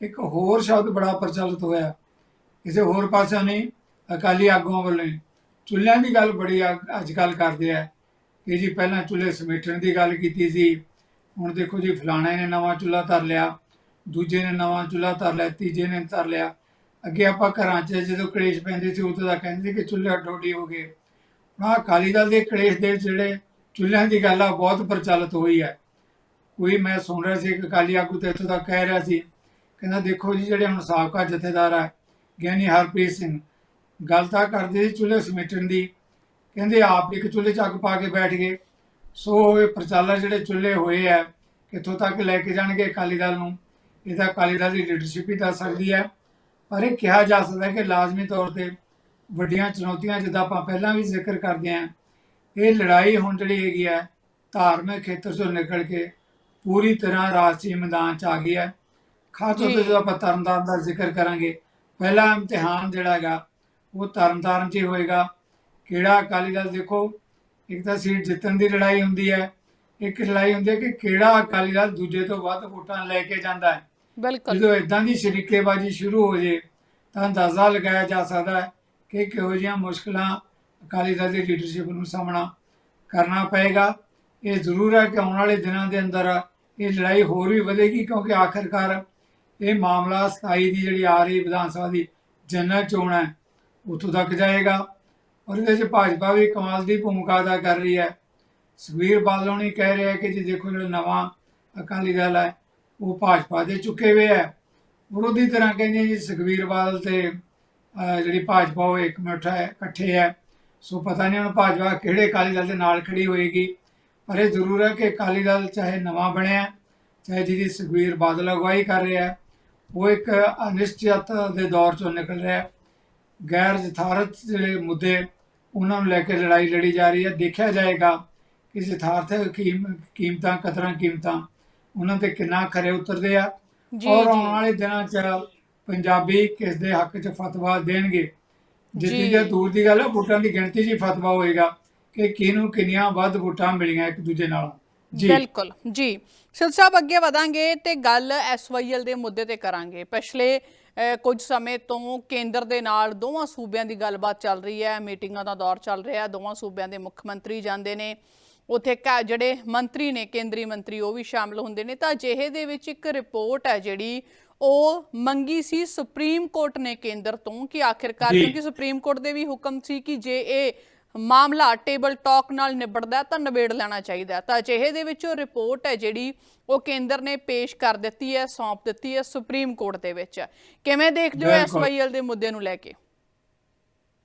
S2: ਇੱਕ ਹੋਰ ਸ਼ਬਦ ਬੜਾ ਪ੍ਰਚਲਿਤ ਹੋਇਆ। ਕਿਸੇ ਹੋਰ ਪਾਸੇ ਨਹੀਂ, ਅਕਾਲੀ ਆਗੂਆਂ ਵੱਲੋਂ ਚੁੱਲ੍ਹਿਆਂ ਦੀ ਗੱਲ ਬੜੀ ਅੱਜ ਕੱਲ ਕਰਦੇ ਆ। ਕਿ ਜੀ ਪਹਿਲਾਂ ਚੁੱਲ੍ਹੇ ਸਮੇਟਣ ਦੀ ਗੱਲ ਕੀਤੀ ਸੀ। ਹੁਣ ਦੇਖੋ ਜੀ, ਫਲਾਣੇ ਨੇ ਨਵਾਂ ਚੁੱਲ੍ਹਾ ਧਰ ਲਿਆ, ਦੂਜੇ ਨੇ ਨਵਾਂ ਚੁੱਲ੍ਹਾ ਧਰ ਲਿਆ, ਤੀਜੇ ਨੇ ਧਰ ਲਿਆ। ਅੱਗੇ ਆਪਾਂ ਘਰਾਂ 'ਚ ਜਦੋਂ ਕਲੇਸ਼ ਪੈਂਦੇ ਸੀ, ਉਦੋਂ ਤਾਂ ਕਹਿੰਦੇ ਕਿ ਚੁੱਲ੍ਹੇ ਡੋਡੀ ਹੋ ਗਏ। ਹੁਣ ਅਕਾਲੀ ਦਲ ਦੇ ਕਲੇਸ਼ ਦੇ ਜਿਹੜੇ ਚੁੱਲ੍ਹਿਆਂ ਦੀ ਗੱਲ ਆ ਬਹੁਤ ਪ੍ਰਚਲਿਤ ਹੋਈ ਹੈ ਕੋਈ ਮੈਂ ਸੁਣ ਰਿਹਾ ਸੀ ਕਿ ਅਕਾਲੀ ਆਗੂ ਤੇ ਇੱਥੋਂ ਦਾ ਕਹਿ ਰਿਹਾ ਸੀ, ਕਹਿੰਦਾ ਦੇਖੋ ਜੀ, ਜਿਹੜੇ ਹੁਣ ਸਾਬਕਾ ਜਥੇਦਾਰ ਆ, ਗਿਆਨੀ ਹਰਪ੍ਰੀਤ ਸਿੰਘ ਗੱਲ ਤਾਂ ਕਰਦੇ ਸੀ ਚੁੱਲ੍ਹੇ ਸਮੇਟਣ ਦੀ। ਕਹਿੰਦੇ ਆਪ ਇੱਕ ਚੁੱਲ੍ਹੇ 'ਚ ਅੱਗ ਪਾ ਕੇ ਬੈਠ ਗਏ। ਸੋ ਇਹ ਪ੍ਰਚਾਲਨ ਜਿਹੜੇ ਚੁੱਲ੍ਹੇ ਹੋਏ ਆ ਕਿੱਥੋਂ ਤੱਕ ਲੈ ਕੇ ਜਾਣਗੇ ਅਕਾਲੀ ਦਲ ਨੂੰ? ਇਹ ਤਾਂ ਅਕਾਲੀ ਦਲ ਦੀ ਲੀਡਰਸ਼ਿਪ ਹੀ ਦੱਸ ਸਕਦੀ ਹੈ। ਪਰ ਇਹ ਕਿਹਾ ਜਾ ਸਕਦਾ ਹੈ ਕਿ ਲਾਜ਼ਮੀ ਤੌਰ ਤੇ ਵੱਡੀਆਂ ਚੁਣੌਤੀਆਂ ਜਿੱਦਾਂ ਆਪਾਂ ਪਹਿਲਾਂ ਵੀ ਜ਼ਿਕਰ ਕਰਦੇ ਆਂ ਇਹ ਲੜਾਈ ਹੁਣ ਜਿਹੜੀ ਹੈਗੀ ਹੈ ਧਾਰਮਿਕ ਖੇਤਰ ਤੋਂ ਨਿਕਲ ਕੇ ਪੂਰੀ ਤਰ੍ਹਾਂ ਰਾਜਸੀ ਮੈਦਾਨ 'ਚ ਆ ਗਈ ਹੈ। ਖਾਸ ਤੌਰ ਤੇ। ਜਦੋਂ ਆਪਾਂ ਤਰਨਤਾਰਨ ਦਾ ਜ਼ਿਕਰ ਕਰਾਂਗੇ ਪਹਿਲਾ ਇਮਤਿਹਾਨ ਜਿਹੜਾ ਹੈਗਾ ਉਹ ਤਰਨਤਾਰਨ 'ਚ ਹੀ ਹੋਏਗਾ। ਕਿਹੜਾ ਅਕਾਲੀ ਦਲ ਦੇਖੋ ਇੱਕ ਤਾਂ ਸੀਟ ਜਿੱਤਣ ਦੀ ਲੜਾਈ ਹੁੰਦੀ ਹੈ। ਇੱਕ ਲੜਾਈ ਹੁੰਦੀ ਹੈ ਕਿ ਕਿਹੜਾ ਅਕਾਲੀ ਦਲ ਦੂਜੇ ਤੋਂ ਵੱਧ ਵੋਟਾਂ ਲੈ ਕੇ ਜਾਂਦਾ ਹੈ।
S1: ਬਿਲਕੁਲ।
S2: ਜਦੋਂ ਇਦਾਂ ਦੀ ਸ਼ਰੀਕੇਬਾਜ਼ੀ ਸ਼ੁਰੂ ਹੋ ਜੇ ਤਾਂ ਅੰਦਾਜ਼ਾ ਲਗਾਇਆ ਜਾ ਸਕਦਾ ਹੈ ਕਿ ਕਿਹੋ ਜਿਹੀਆਂ ਮੁਸ਼ਕਲਾਂ ਅਕਾਲੀ ਦਲ ਦੀ ਲੀਡਰਸ਼ਿਪ ਨੂੰ ਸਾਹਮਣਾ ਕਰਨਾ ਪਏਗਾ। ਇਹ ਜ਼ਰੂਰ ਹੈ ਕਿ ਆਉਣ ਵਾਲੇ ਦਿਨਾਂ ਦੇ ਅੰਦਰ ਇਹ ਲੜਾਈ ਹੋਰ ਵੀ ਵਧੇਗੀ ਕਿਉਂਕਿ ਆਖਰਕਾਰ ਇਹ ਮਾਮਲਾ 27 ਦੀ ਜਿਹੜੀ ਆ ਰਹੀ ਵਿਧਾਨ ਸਭਾ ਦੀ ਜਨਰਲ ਚੋਣ ਹੈ। ਉੱਥੋਂ ਤੱਕ ਜਾਏਗਾ ਔਰ ਇਹਦੇ 'ਚ ਭਾਜਪਾ ਵੀ ਕਮਾਲ ਦੀ ਭੂਮਿਕਾ ਅਦਾ ਕਰ ਰਹੀ ਹੈ। ਸੁਖਬੀਰ ਬਾਦਲ ਹੋਣੀ ਕਹਿ ਰਿਹਾ ਕਿ ਜੀ ਦੇਖੋ ਜਿਹੜਾ ਨਵਾਂ ਅਕਾਲੀ ਦਲ ਹੈ, ਉਹ ਭਾਜਪਾ ਦੇ ਚੁੱਕੇ ਹੋਏ ਹੈ। ਵਿਰੋਧੀ ਤਰ੍ਹਾਂ ਕਹਿੰਦੇ ਜੀ ਸੁਖਬੀਰ ਬਾਦਲ ਤੇ ਜਿਹੜੀ ਭਾਜਪਾ ਉਹ ਇੱਕ ਮਿੱਠਾ ਹੈ, ਇਕੱਠੇ ਹੈ। ਸੋ ਪਤਾ ਨਹੀਂ ਹੁਣ ਭਾਜਪਾ ਕਿਹੜੇ ਅਕਾਲੀ ਦਲ ਦੇ ਨਾਲ ਖੜੀ ਹੋਏਗੀ, ਪਰ ਇਹ ਜ਼ਰੂਰ ਹੈ ਕਿ ਅਕਾਲੀ ਦਲ ਚਾਹੇ ਨਵਾਂ ਬਣਿਆ, ਚਾਹੇ ਜਿਹਦੀ ਸੁਖਬੀਰ ਬਾਦਲ ਅਗਵਾਈ ਕਰ ਰਿਹਾ ਉਹ ਇੱਕ ਅਨਿਸ਼ਚਿਤ ਦੇ ਦੌਰ ਚੋਂ ਨਿਕਲ ਰਿਹਾ ਗੈਰ ਯਥਾਰਥ ਜਿਹੜੇ ਮੁੱਦੇ ਉਹਨਾਂ ਨੂੰ ਲੈ ਕੇ ਲੜਾਈ ਲੜੀ ਜਾ ਰਹੀ ਹੈ। ਦੇਖਿਆ ਜਾਏਗਾ ਕਿ ਯਥਾਰਥ ਕੀਮ- ਕੀਮਤਾਂ ਕਦਰਾਂ ਕੀਮਤਾਂ ਉਹਨਾਂ ਤੇ ਕਿੰਨਾ ਖਰੇ ਉਤਰਦੇ ਆ। ਔਰ ਆਉਣ ਵਾਲੇ ਦਿਨਾਂ 'ਚ ਪੰਜਾਬੀ ਕਿਸ ਦੇ ਹੱਕ 'ਚ ਫਤਵਾ ਦੇਣਗੇ? ਜਿੱਦੀ
S1: ਜੀ।
S2: ਦੂਰ ਦੀ ਗੱਲ ਹੈ ਵੋਟਾਂ ਦੀ ਗਿਣਤੀ 'ਚ ਹੀ ਫਤਵਾ ਹੋਏਗਾ ਕਿ ਕਿਹਨੂੰ ਕਿੰਨੀਆਂ ਵੱਧ ਵੋਟਾਂ ਮਿਲੀਆਂ ਇੱਕ ਦੂਜੇ ਨਾਲ। ਜੀ।
S1: ਬਿਲਕੁਲ ਜੀ। ਸਾਹਿਬ ਅੱਗੇ ਵਧਾਂਗੇ ਤੇ ਗੱਲ ਐਸਵਾਈਐਲ ਦੇ ਮੁੱਦੇ ਤੇ ਕਰਾਂਗੇ। ਪਿਛਲੇ ਕੁਝ ਸਮੇਂ ਤੋਂ ਕੇਂਦਰ ਦੇ ਨਾਲ ਦੋਵਾਂ ਸੂਬਿਆਂ ਦੀ ਗੱਲਬਾਤ ਚੱਲ ਰਹੀ ਹੈ। ਮੀਟਿੰਗਾਂ ਦਾ ਦੌਰ ਚੱਲ ਰਿਹਾ ਦੋਵਾਂ ਸੂਬਿਆਂ ਦੇ ਮੁੱਖ ਮੰਤਰੀ ਜਾਂਦੇ ਨੇ। ਉਥੇ ਕਾ ਜਿਹੜੇ ਮੰਤਰੀ ਨੇ ਕੇਂਦਰੀ ਮੰਤਰੀ ਉਹ ਵੀ ਸ਼ਾਮਲ ਹੁੰਦੇ ਨੇ। ਤਾਂ ਅਜਿਹੇ ਦੇ ਵਿੱਚ ਇੱਕ ਰਿਪੋਰਟ ਹੈ ਜਿਹੜੀ ਉਹ ਮੰਗੀ ਸੀ ਸੁਪਰੀਮ ਕੋਰਟ ਨੇ ਕੇਂਦਰ ਤੋਂ ਕਿ ਆਖਿਰਕਾਰ। ਕਿਉਂਕਿ ਸੁਪਰੀਮ ਕੋਰਟ ਦੇ ਵੀ ਹੁਕਮ ਸੀ ਕਿ ਜੇ ਇਹ ਮਾਮਲਾ ਟੇਬਲ ਟਾਕ ਨਾਲ ਨਿਬੜਦਾ ਤਾਂ ਨਿਬੇੜ ਲੈਣਾ ਚਾਹੀਦਾ। ਤਾਂ ਅਜਿਹੇ ਦੇ ਵਿੱਚ ਉਹ ਰਿਪੋਰਟ ਹੈ ਜਿਹੜੀ ਉਹ ਕੇਂਦਰ ਨੇ ਪੇਸ਼ ਕਰ ਦਿੱਤੀ ਹੈ ਸੌਂਪ ਦਿੱਤੀ ਹੈ ਸੁਪਰੀਮ ਕੋਰਟ ਦੇ ਵਿੱਚ। ਕਿਵੇਂ ਦੇਖਦੇ ਹੋ। ਐਸਵਾਈਐਲ ਦੇ ਮੁੱਦੇ ਨੂੰ ਲੈ ਕੇ?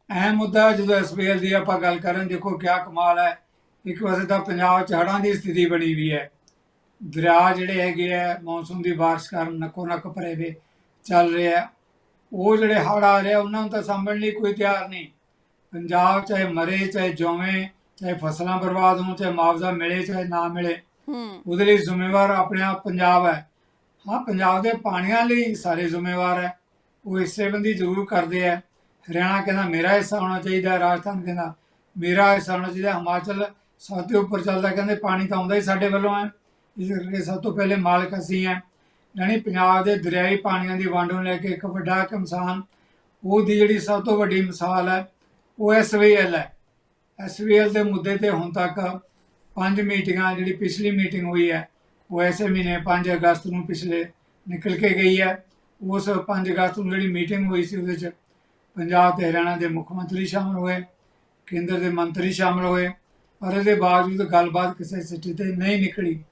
S2: ਅਹਿਮ ਮੁੱਦਾ ਜਦੋਂ ਐਸਬੀਐਲ ਦੀ ਆਪਾਂ ਗੱਲ ਕਰਾਂ ਦੇਖੋ ਕਿਆ ਕਮਾਲ ਹੈ। ਇੱਕ ਪਾਸੇ ਤਾਂ ਪੰਜਾਬ 'ਚ ਹੜ੍ਹਾਂ ਦੀ ਸਥਿਤੀ ਬਣੀ ਵੀ ਹੈ। ਦਰਿਆ ਜਿਹੜੇ ਹੈਗੇ ਆ ਮੌਨਸੂਨ ਦੀ ਬਾਰਿਸ਼ ਕਾਰਨ ਨੱਕੋ ਨੱਕ ਭਰੇ ਵੇ ਚੱਲ ਰਿਹਾ ਉਹ ਜਿਹੜੇ ਹੜ੍ਹ ਆ ਰਹੇ ਉਹਨਾਂ ਨੂੰ ਤਾਂ ਸਾਂਭਣ ਲਈ ਕੋਈ ਤਿਆਰ ਨਹੀਂ। ਪੰਜਾਬ ਚਾਹੇ ਮਰੇ ਚਾਹੇ ਜੋਵੇਂ ਚਾਹੇ ਫਸਲਾਂ ਬਰਬਾਦ ਹੋਣ ਚਾਹੇ ਮੁਆਵਜ਼ਾ ਮਿਲੇ ਚਾਹੇ ਨਾ ਮਿਲੇ
S1: ਹੂੰ।
S2: ਉਹਦੇ ਲਈ ਜ਼ਿੰਮੇਵਾਰ ਆਪਣੇ ਆਪ ਪੰਜਾਬ ਹੈ। ਹਾਂ ਪੰਜਾਬ ਦੇ ਪਾਣੀਆਂ ਲਈ ਸਾਰੇ ਜ਼ਿੰਮੇਵਾਰ ਹੈ। ਉਹ ਹਿੱਸੇਬੰਦੀ ਜ਼ਰੂਰ ਕਰਦੇ ਆ ਹਰਿਆਣਾ ਕਹਿੰਦਾ ਮੇਰਾ ਹਿੱਸਾ ਹੋਣਾ ਚਾਹੀਦਾ ਹੈ, ਰਾਜਸਥਾਨ ਕਹਿੰਦਾ ਮੇਰਾ ਹਿੱਸਾ ਹੋਣਾ ਚਾਹੀਦਾ ਹਿਮਾਚਲ ਸਭ ਤੋਂ ਉੱਪਰ ਚੱਲਦਾ ਕਹਿੰਦੇ ਪਾਣੀ ਤਾਂ ਆਉਂਦਾ ਹੀ ਸਾਡੇ ਵੱਲੋਂ ਹੈ। ਇਸ ਕਰਕੇ ਸਭ ਤੋਂ ਪਹਿਲੇ ਮਾਲਕ ਅਸੀਂ ਹੈ। ਯਾਨੀ ਪੰਜਾਬ ਦੇ ਦਰਿਆਈ ਪਾਣੀਆਂ ਦੀ ਵੰਡ ਨੂੰ ਲੈ ਕੇ ਇੱਕ ਵੱਡਾ ਕਮਸਾਨ ਉਹਦੀ ਜਿਹੜੀ ਸਭ ਤੋਂ ਵੱਡੀ ਮਿਸਾਲ ਹੈ ਉਹ ਐਸਵੀਐਲ ਹੈ। ਐਸਵੀਐਲ ਦੇ ਮੁੱਦੇ ਤੇ ਹੁਣ ਤੱਕ ਪੰਜ ਮੀਟਿੰਗਾਂ, ਜਿਹੜੀ ਪਿਛਲੀ ਮੀਟਿੰਗ ਹੋਈ ਹੈ, ਉਹ ਐਸੇ ਮਹੀਨੇ 5 ਅਗਸਤ ਨੂੰ ਪਿਛਲੇ ਨਿਕਲ ਕੇ ਗਈ ਹੈ। ਉਸ 5 ਅਗਸਤ ਨੂੰ ਜਿਹੜੀ ਮੀਟਿੰਗ ਹੋਈ ਸੀ, ਉਹਦੇ 'ਚ ਪੰਜਾਬ ਤੇ ਹਰਿਆਣਾ ਦੇ ਮੁੱਖ ਮੰਤਰੀ ਸ਼ਾਮਲ ਹੋਏ, ਕੇਂਦਰ ਦੇ ਮੰਤਰੀ ਸ਼ਾਮਲ ਹੋਏ, ਪਰ ਇਹਦੇ ਬਾਵਜੂਦ ਗੱਲਬਾਤ ਕਿਸੇ ਸਿੱਟੇ ਤੇ ਨਹੀਂ ਨਿਕਲੀ।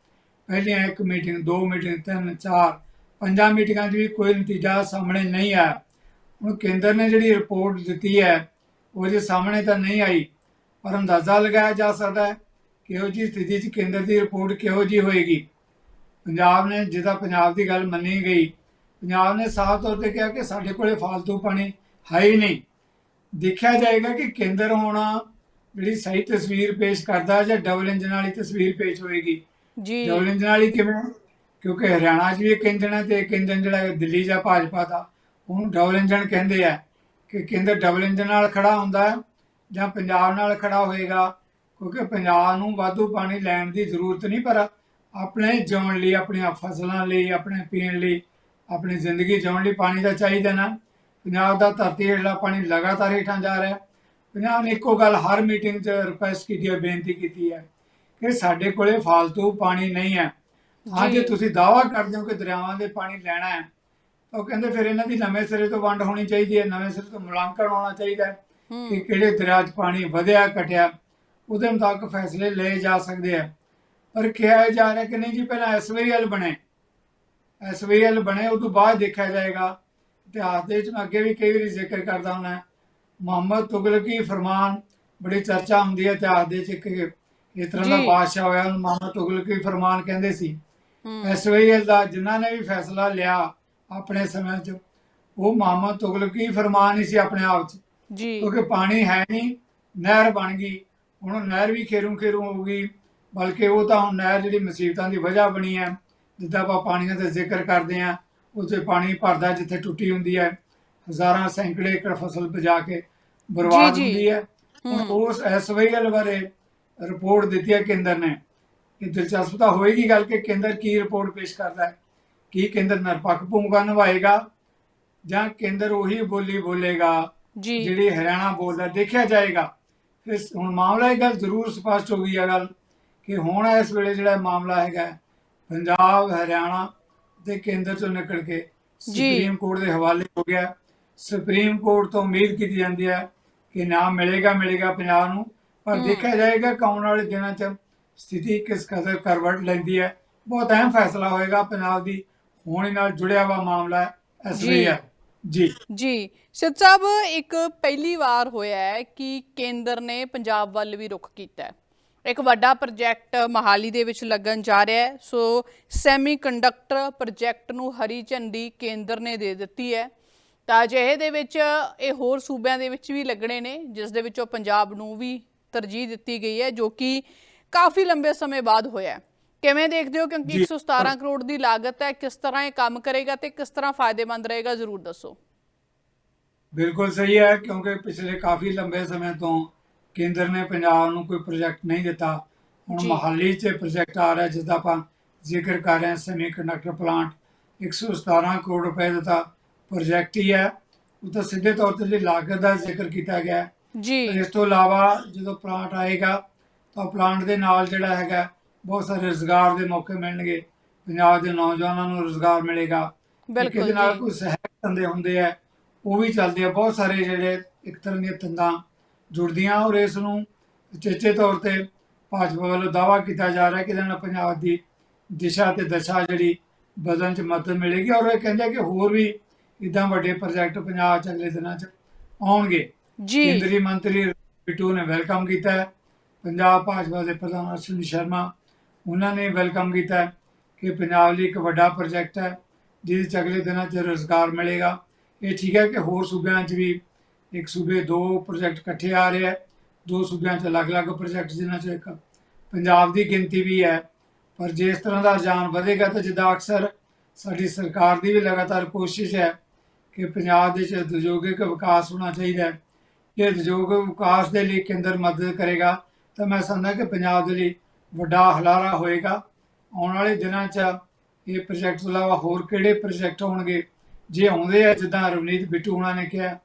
S2: ਪਹਿਲੀਆਂ ਇੱਕ ਮੀਟਿੰਗ, ਦੋ ਮੀਟਿੰਗ, ਤਿੰਨ, ਚਾਰ, ਪੰਜਾਂ ਮੀਟਿੰਗਾਂ 'ਚ ਵੀ ਕੋਈ ਨਤੀਜਾ ਸਾਹਮਣੇ ਨਹੀਂ ਆਇਆ। ਹੁਣ ਕੇਂਦਰ ਨੇ ਜਿਹੜੀ ਰਿਪੋਰਟ ਦਿੱਤੀ ਹੈ ਉਹ ਜੇ ਸਾਹਮਣੇ ਤਾਂ ਨਹੀਂ ਆਈ ਪਰ ਅੰਦਾਜ਼ਾ ਲਗਾਇਆ ਜਾ ਸਕਦਾ ਹੈ ਕਿ ਇਹੋ ਜਿਹੀ ਸਥਿਤੀ 'ਚ ਕੇਂਦਰ ਦੀ ਰਿਪੋਰਟ ਕਿਹੋ ਜਿਹੀ ਹੋਏਗੀ। ਪੰਜਾਬ ਨੇ ਜਿਹਦਾ ਪੰਜਾਬ ਦੀ ਗੱਲ ਮੰਨੀ ਗਈ ਪੰਜਾਬ ਨੇ ਸਾਫ਼ ਤੌਰ ਤੇ ਕਿਹਾ ਕਿ ਸਾਡੇ ਕੋਲੇ ਫालतू ਪਾਣੀ ਹੈ ਹੀ ਨਹੀਂ। ਦੇਖਿਆ ਜਾਏਗਾ ਕਿ ਕੇਂਦਰ ਹੁਣ ਜਿਹੜੀ ਸਹੀ ਤਸਵੀਰ ਪੇਸ਼ ਕਰਦਾ ਜਾਂ ਡਬਲ ਇੰਜਨ ਵਾਲੀ ਤਸਵੀਰ ਪੇਸ਼ ਹੋਏਗੀ।
S1: ਜੀ।
S2: ਡਬਲ ਇੰਜਨ ਵਾਲੀ ਕਿਵੇਂ? ਕਿਉਂਕਿ ਹਰਿਆਣਾ 'ਚ ਵੀ ਇੱਕ ਇੰਜਨ ਹੈ ਤੇ ਇੱਕ ਇੰਜਨ ਜਿਹੜਾ ਦਿੱਲੀ ਜਾਂ ਭਾਜਪਾ ਦਾ ਉਹਨੂੰ ਡਬਲ ਇੰਜਨ ਕਹਿੰਦੇ ਆ। ਕਿ ਕੇਂਦਰ ਡਬਲ ਇੰਜਨ ਨਾਲ ਖੜਾ ਹੁੰਦਾ ਹੈ ਜਾਂ ਪੰਜਾਬ ਨਾਲ ਖੜਾ ਹੋਏਗਾ ਕਿਉਂਕਿ ਪੰਜਾਬ ਨੂੰ ਵਾਧੂ ਪਾਣੀ ਲੈਣ ਦੀ ਜ਼ਰੂਰਤ ਨਹੀਂ ਪਰ ਆਪਣੇ ਜਿਉਣ ਲਈ ਆਪਣੀਆਂ ਫਸਲਾਂ ਲਈ ਆਪਣੇ ਪੀਣ ਲਈ ਆਪਣੀ ਜ਼ਿੰਦਗੀ ਜਿਉਣ ਲਈ ਪਾਣੀ ਦਾ ਚਾਹੀਦਾ ਨਾ। ਪੰਜਾਬ ਦਾ ਧਰਤੀ ਹੇਠਲਾ ਪਾਣੀ ਲਗਾਤਾਰ ਹੇਠਾਂ ਜਾ ਰਿਹਾ ਪੰਜਾਬ ਨੇ ਇੱਕੋ ਗੱਲ ਹਰ ਮੀਟਿੰਗ 'ਚ ਰਿਕੁਐਸਟ ਕੀਤੀ ਹੈ ਬੇਨਤੀ ਕੀਤੀ ਹੈ ਕਿ ਸਾਡੇ ਕੋਲੇ ਫालतू ਪਾਣੀ ਨਹੀਂ ਹੈ। ਹਾਂ ਜੇ।
S1: ਜੀ।
S2: ਤੁਸੀਂ ਦਾਵਾ ਕਰਦੇ ਹੋ ਕਿ ਦਰਿਆਵਾਂ ਦੇ ਪਾਣੀ ਲੈਣਾ ਹੈ। ਉਹ ਕਹਿੰਦੇ ਫਿਰ ਇਹਨਾਂ ਦੀ ਨਵੇਂ ਸਿਰੇ ਤੋਂ ਵੰਡ ਹੋਣੀ ਚਾਹੀਦੀ ਹੈ ਨਵੇਂ ਸਿਰੇ ਤੋਂ ਮੁਲਾਂਕਣ ਹੋਣਾ ਚਾਹੀਦਾ ਹੈ ਕਿ ਕਿਹੜੇ ਦਰਿਆ 'ਚ ਪਾਣੀ ਵਧਿਆ ਘਟਿਆ ਉਹਦੇ ਮੁਤਾਬਕ ਫੈਸਲੇ ਲਏ ਜਾ ਸਕਦੇ ਆ। ਪਰ ਕਿਹਾ ਜਾ ਰਿਹਾ ਕਿ ਨਹੀਂ ਜੀ ਪਹਿਲਾਂ ਐਸਵੀਐਲ ਬਣੇ। ਐਸਵੀਐਲ ਬਣੇ ਉਸ ਤੋਂ ਬਾਅਦ ਦੇਖਿਆ ਜਾਏਗਾ। ਇਤਿਹਾਸ ਦੇ ਵਿੱਚ ਮੈਂ ਅੱਗੇ ਵੀ ਕਈ ਵਾਰੀ ਜ਼ਿਕਰ ਕਰਦਾ ਹੁੰਦਾ ਮੁਹੰਮਦ ਤੁਗਲਕੀ ਫਰਮਾਨ ਬੜੀ ਚਰਚਾ ਹੁੰਦੀ ਹੈ ਇਤਿਹਾਸ ਦੇ ਵਿੱਚ ਕਿ ਇਸ ਤਰ੍ਹਾਂ ਦਾ। ਬਾਦਸ਼ਾਹ ਹੋਇਆ ਉਹਨੂੰ ਮੁਹੰਮਦ ਤੁਗਲਕੀ ਫਰਮਾਨ ਕਹਿੰਦੇ ਸੀ। ਐਸਵੀਐਲ ਦਾ ਜਿਨ੍ਹਾਂ ਨੇ ਵੀ ਫੈਸਲਾ ਲਿਆ ਆਪਣੇ ਸਮੇਂ 'ਚ। ਉਹ ਮੁਹੰਮਦ ਤੁਗਲਕੀ ਫਰਮਾਨ ਹੀ ਸੀ ਆਪਣੇ ਆਪ 'ਚ।
S1: ਜੀ।
S2: ਕਿਉਂਕਿ ਪਾਣੀ ਹੈ ਨਹੀਂ ਨਹਿਰ ਬਣ ਗਈ। ਹੁਣ ਨਹਿਰ ਵੀ ਖੇਰੂ ਖੇਰੂ ਹੋ ਗਈ ਬਲਕਿ ਉਹ ਤਾਂ ਹੁਣ ਨਹਿਰ ਜਿਹੜੀ ਮੁਸੀਬਤਾਂ ਦੀ ਵਜ੍ਹਾ ਬਣੀ ਹੈ ਜਿੱਦਾਂ ਆਪਾਂ ਪਾਣੀਆਂ ਦਾ ਜ਼ਿਕਰ ਕਰਦੇ ਆ ਉੱਥੇ ਪਾਣੀ ਭਰਦਾ ਜਿੱਥੇ ਟੁੱਟੀ ਹੁੰਦੀ ਹੈ। ਹਜ਼ਾਰਾਂ ਸੈਂਕੜੇ ਏਕੜ ਫਸਲ ਬਜਾ ਕੇ ਬਰਬਾਦ। ਹੁੰਦੀ ਹੈ। ਉਸ ਐਸਵਾਈਐਲ ਬਾਰੇ ਰਿਪੋਰਟ ਦਿੱਤੀ ਹੈ ਕੇਂਦਰ ਨੇ। ਇਹ ਦਿਲਚਸਪ ਤਾਂ ਹੋਏਗੀ ਗੱਲ ਕਿ ਕੇਂਦਰ ਕੀ ਰਿਪੋਰਟ ਪੇਸ਼ ਕਰਦਾ ਹੈ। ਕੀ ਕੇਂਦਰ ਨਿਰਪੱਖ ਭੂਮਿਕਾ ਨਿਭਾਏਗਾ ਜਾਂ ਕੇਂਦਰ ਉਹੀ ਬੋਲੀ ਬੋਲੇਗਾ ਜਿਹੜੀ ਹਰਿਆਣਾ ਬੋਲਦਾ ਦੇਖਿਆ ਜਾਏਗਾ। ਫਿਰ ਹੁਣ ਮਾਮਲਾ ਇਹ ਗੱਲ ਜ਼ਰੂਰ ਸਪਸ਼ਟ ਹੋ ਗਈ ਹੈ ਗੱਲ ਕਿ ਹੁਣ ਇਸ ਵੇਲੇ ਜਿਹੜਾ ਮਾਮਲਾ ਹੈਗਾ ਪੰਜਾਬ ਹਰਿਆਣਾ ਤੇ ਕੇਂਦਰ ਤੋਂ ਨਿਕਲ ਕੇ ਸੁਪਰੀਮ ਕੋਰਟ ਦੇ ਹਵਾਲੇ ਹੋ ਗਿਆ। ਸੁਪਰੀਮ ਕੋਰਟ ਤੋਂ ਉਮੀਦ ਕੀਤੀ ਜਾਂਦੀ ਹੈ ਕਿ ਨਾਮ ਮਿਲੇਗਾ ਮਿਲੇਗਾ ਪੰਜਾਬ ਨੂੰ। ਪਰ। ਦੇਖਿਆ ਜਾਏਗਾ ਕਿ ਆਉਣ ਵਾਲੇ ਦਿਨਾਂ 'ਚ ਸਥਿਤੀ ਕਿਸ ਕਦਰ ਕਰਵਟ ਲੈਂਦੀ ਹੈ। ਬਹੁਤ ਅਹਿਮ ਫੈਸਲਾ ਹੋਏਗਾ ਪੰਜਾਬ ਦੀ। ਹੋਣੀ ਨਾਲ ਜੁੜਿਆ ਵਾ ਮਾਮਲਾ ਹੈ ਐਸਬੀਆਈ ਜੀ।
S1: ਜੀ। ਸਿੱਧ ਸਾਹਿਬ ਇੱਕ ਪਹਿਲੀ ਵਾਰ ਹੋਇਆ ਹੈ ਕਿ ਕੇਂਦਰ ਨੇ ਪੰਜਾਬ ਵੱਲ ਵੀ ਰੁਖ ਕੀਤਾ ਹੈ। ਇੱਕ ਵੱਡਾ ਪ੍ਰੋਜੈਕਟ ਮਹਾਲੀ ਦੇ ਵਿੱਚ ਲੱਗਣ ਜਾ ਰਿਹਾ ਹੈ। ਸੋ ਸੈਮੀ ਕੰਡਕਟਰ ਪ੍ਰੋਜੈਕਟ ਨੂੰ ਹਰੀ ਝੰਡੀ ਕੇਂਦਰ ਨੇ ਦੇ ਦਿੱਤੀ ਹੈ। ਤਾਂ ਅਜਿਹੇ ਦੇ ਵਿੱਚ ਇਹ ਹੋਰ ਸੂਬਿਆਂ ਦੇ ਵਿੱਚ ਵੀ ਲੱਗਣੇ ਨੇ ਜਿਸ ਦੇ ਵਿੱਚੋਂ ਪੰਜਾਬ ਨੂੰ ਵੀ ਤਰਜੀਹ ਦਿੱਤੀ ਗਈ ਹੈ ਜੋ ਕਿ ਕਾਫੀ ਲੰਬੇ ਸਮੇਂ ਬਾਅਦ ਹੋਇਆ ਹੈ। ਕਿਵੇਂ ਦੇਖਦੇ ਹੋ? ਕਿਉਂਕਿ
S2: ਜੀ।
S1: 117 ਕਰੋੜ ਦੀ ਲਾਗਤ ਹੈ ਕਿਸ ਤਰ੍ਹਾਂ ਇਹ ਕੰਮ ਕਰੇਗਾ ਤੇ ਕਿਸ ਤਰ੍ਹਾਂ ਫਾਇਦੇਮੰਦ ਰਹੇਗਾ ਜ਼ਰੂਰ ਦੱਸੋ।
S2: ਬਿਲਕੁਲ ਸਹੀ ਹੈ ਕਿਉਂਕਿ ਪਿਛਲੇ ਕਾਫੀ ਲੰਬੇ ਸਮੇਂ ਤੋਂ ਕੇਂਦਰ ਨੇ ਪੰਜਾਬ ਨੂੰ ਕੋਈ ਪ੍ਰੋਜੈਕਟ ਨਹੀਂ ਦਿੱਤਾ। ਹੁਣ। ਮਹਾਲੀ 'ਚ ਪ੍ਰੋਜੈਕਟ ਆ ਰਿਹਾ ਜਿਸ ਦਾ ਆਪਾਂ ਜ਼ਿਕਰ ਕਰ ਰਹੇ ਹਾਂ ਸੈਮੀ ਕੰਡਕਟਰ ਪਲਾਂਟ 117 ਕਰੋੜ ਰੁਪਏ ਦਾ ਪ੍ਰੋਜੈਕਟ ਹੀ ਹੈ। ਉਹ ਤਾਂ ਸਿੱਧੇ ਤੌਰ ਤੇ ਜਿਹੜੀ ਲਾਗਤ ਦਾ ਜ਼ਿਕਰ ਕੀਤਾ ਗਿਆ ਹੈ।
S1: ਜੀ।
S2: ਇਸ ਤੋਂ ਇਲਾਵਾ ਜਦੋਂ ਪਲਾਂਟ ਆਏਗਾ ਤਾਂ ਪਲਾਂਟ ਦੇ ਨਾਲ ਜਿਹੜਾ ਹੈਗਾ ਬਹੁਤ ਸਾਰੇ ਰੋਜ਼ਗਾਰ ਦੇ ਮੌਕੇ ਮਿਲਣਗੇ। ਪੰਜਾਬ ਦੇ ਨੌਜਵਾਨਾਂ ਨੂੰ ਰੋਜ਼ਗਾਰ ਮਿਲੇਗਾ।
S1: ਬਿਲਕੁਲ
S2: ਇਹਦੇ ਨਾਲ
S1: ਜੀ।
S2: ਕੋਈ ਸਹਾਇਕ ਧੰਦੇ ਹੁੰਦੇ ਆ ਉਹ ਵੀ ਚੱਲਦੇ ਆ। ਬਹੁਤ ਸਾਰੇ ਜਿਹੜੇ ਇੱਕ ਤਰ੍ਹਾਂ ਦੀਆਂ ਧੰਦਾਂ ਜੁੜਦੀਆਂ ਔਰ ਇਸ ਨੂੰ ਚੇਚੇ ਤੌਰ ਤੇ ਭਾਜਪਾ ਵੱਲੋਂ ਦਾਵਾ ਕੀਤਾ ਜਾ ਰਿਹਾ ਕਿ ਇਹਦੇ ਨਾਲ ਪੰਜਾਬ ਦੀ ਦਿਸ਼ਾ ਤੇ ਦਸ਼ਾ ਜਿਹੜੀ ਬਦਲਣ ਚ ਮਦਦ ਮਿਲੇਗੀ। ਔਰ ਇਹ ਕਹਿੰਦੇ ਕਿ ਹੋਰ ਵੀ ਇਦਾਂ ਵੱਡੇ ਪ੍ਰੋਜੈਕਟ ਪੰਜਾਬ ਚ ਅਗਲੇ ਦਿਨਾਂ ਚ ਆਉਣਗੇ।
S1: ਜੀ।
S2: ਕੇਂਦਰੀ ਮੰਤਰੀ ਬਿੱਟੂ ਨੇ ਵੈਲਕਮ ਕੀਤਾ ਹੈ। ਪੰਜਾਬ ਭਾਜਪਾ ਦੇ ਪ੍ਰਧਾਨ ਅਸ਼ਵਨੀ ਸ਼ਰਮਾ ਉਹਨਾਂ ਨੇ ਵੈਲਕਮ ਕੀਤਾ ਕਿ ਪੰਜਾਬ ਲਈ ਇੱਕ ਵੱਡਾ ਪ੍ਰੋਜੈਕਟ ਹੈ, ਜਿਹਦੇ 'ਚ ਅਗਲੇ ਦਿਨਾਂ 'ਚ ਰੋਜ਼ਗਾਰ ਮਿਲੇਗਾ। ਇਹ ਠੀਕ ਹੈ ਕਿ ਹੋਰ ਸੂਬਿਆਂ 'ਚ ਵੀ ਇੱਕ ਸੂਬੇ ਦੋ ਪ੍ਰੋਜੈਕਟ ਇਕੱਠੇ ਆ ਰਹੇ ਹੈ। ਦੋ ਸੂਬਿਆਂ 'ਚ ਅਲੱਗ-ਅਲੱਗ ਪ੍ਰੋਜੈਕਟ ਜਿਨ੍ਹਾਂ 'ਚ ਇੱਕ ਪੰਜਾਬ ਦੀ ਗਿਣਤੀ ਵੀ ਹੈ। ਪਰ ਜੇ ਇਸ ਤਰ੍ਹਾਂ ਦਾ ਰੁਝਾਨ ਵਧੇਗਾ ਤਾਂ ਜਿੱਦਾਂ ਅਕਸਰ ਸਾਡੀ ਸਰਕਾਰ ਦੀ ਵੀ ਲਗਾਤਾਰ ਕੋਸ਼ਿਸ਼ ਹੈ ਕਿ ਪੰਜਾਬ ਦੇ ਵਿੱਚ ਉਦਯੋਗਿਕ ਵਿਕਾਸ ਹੋਣਾ ਚਾਹੀਦਾ ਹੈ। ਕਿ ਉਦਯੋਗ ਵਿਕਾਸ ਦੇ ਲਈ ਕੇਂਦਰ ਮਦਦ ਕਰੇਗਾ ਤਾਂ ਮੈਂ ਸਮਝਦਾ ਕਿ ਪੰਜਾਬ ਦੇ ਲਈ ਵੱਡਾ ਹਲਾਰਾ ਹੋਏਗਾ। ਆਉਣ ਵਾਲੇ ਦਿਨਾਂ 'ਚ ਇਹ ਪ੍ਰੋਜੈਕਟ ਤੋਂ ਇਲਾਵਾ ਹੋਰ ਕਿਹੜੇ ਪ੍ਰੋਜੈਕਟ ਹੋਣਗੇ? ਜੇ ਆਉਂਦੇ ਆ ਜਿੱਦਾਂ ਰਵਨੀਤ ਬਿੱਟੂ ਉਹਨਾਂ ਨੇ ਕਿਹਾ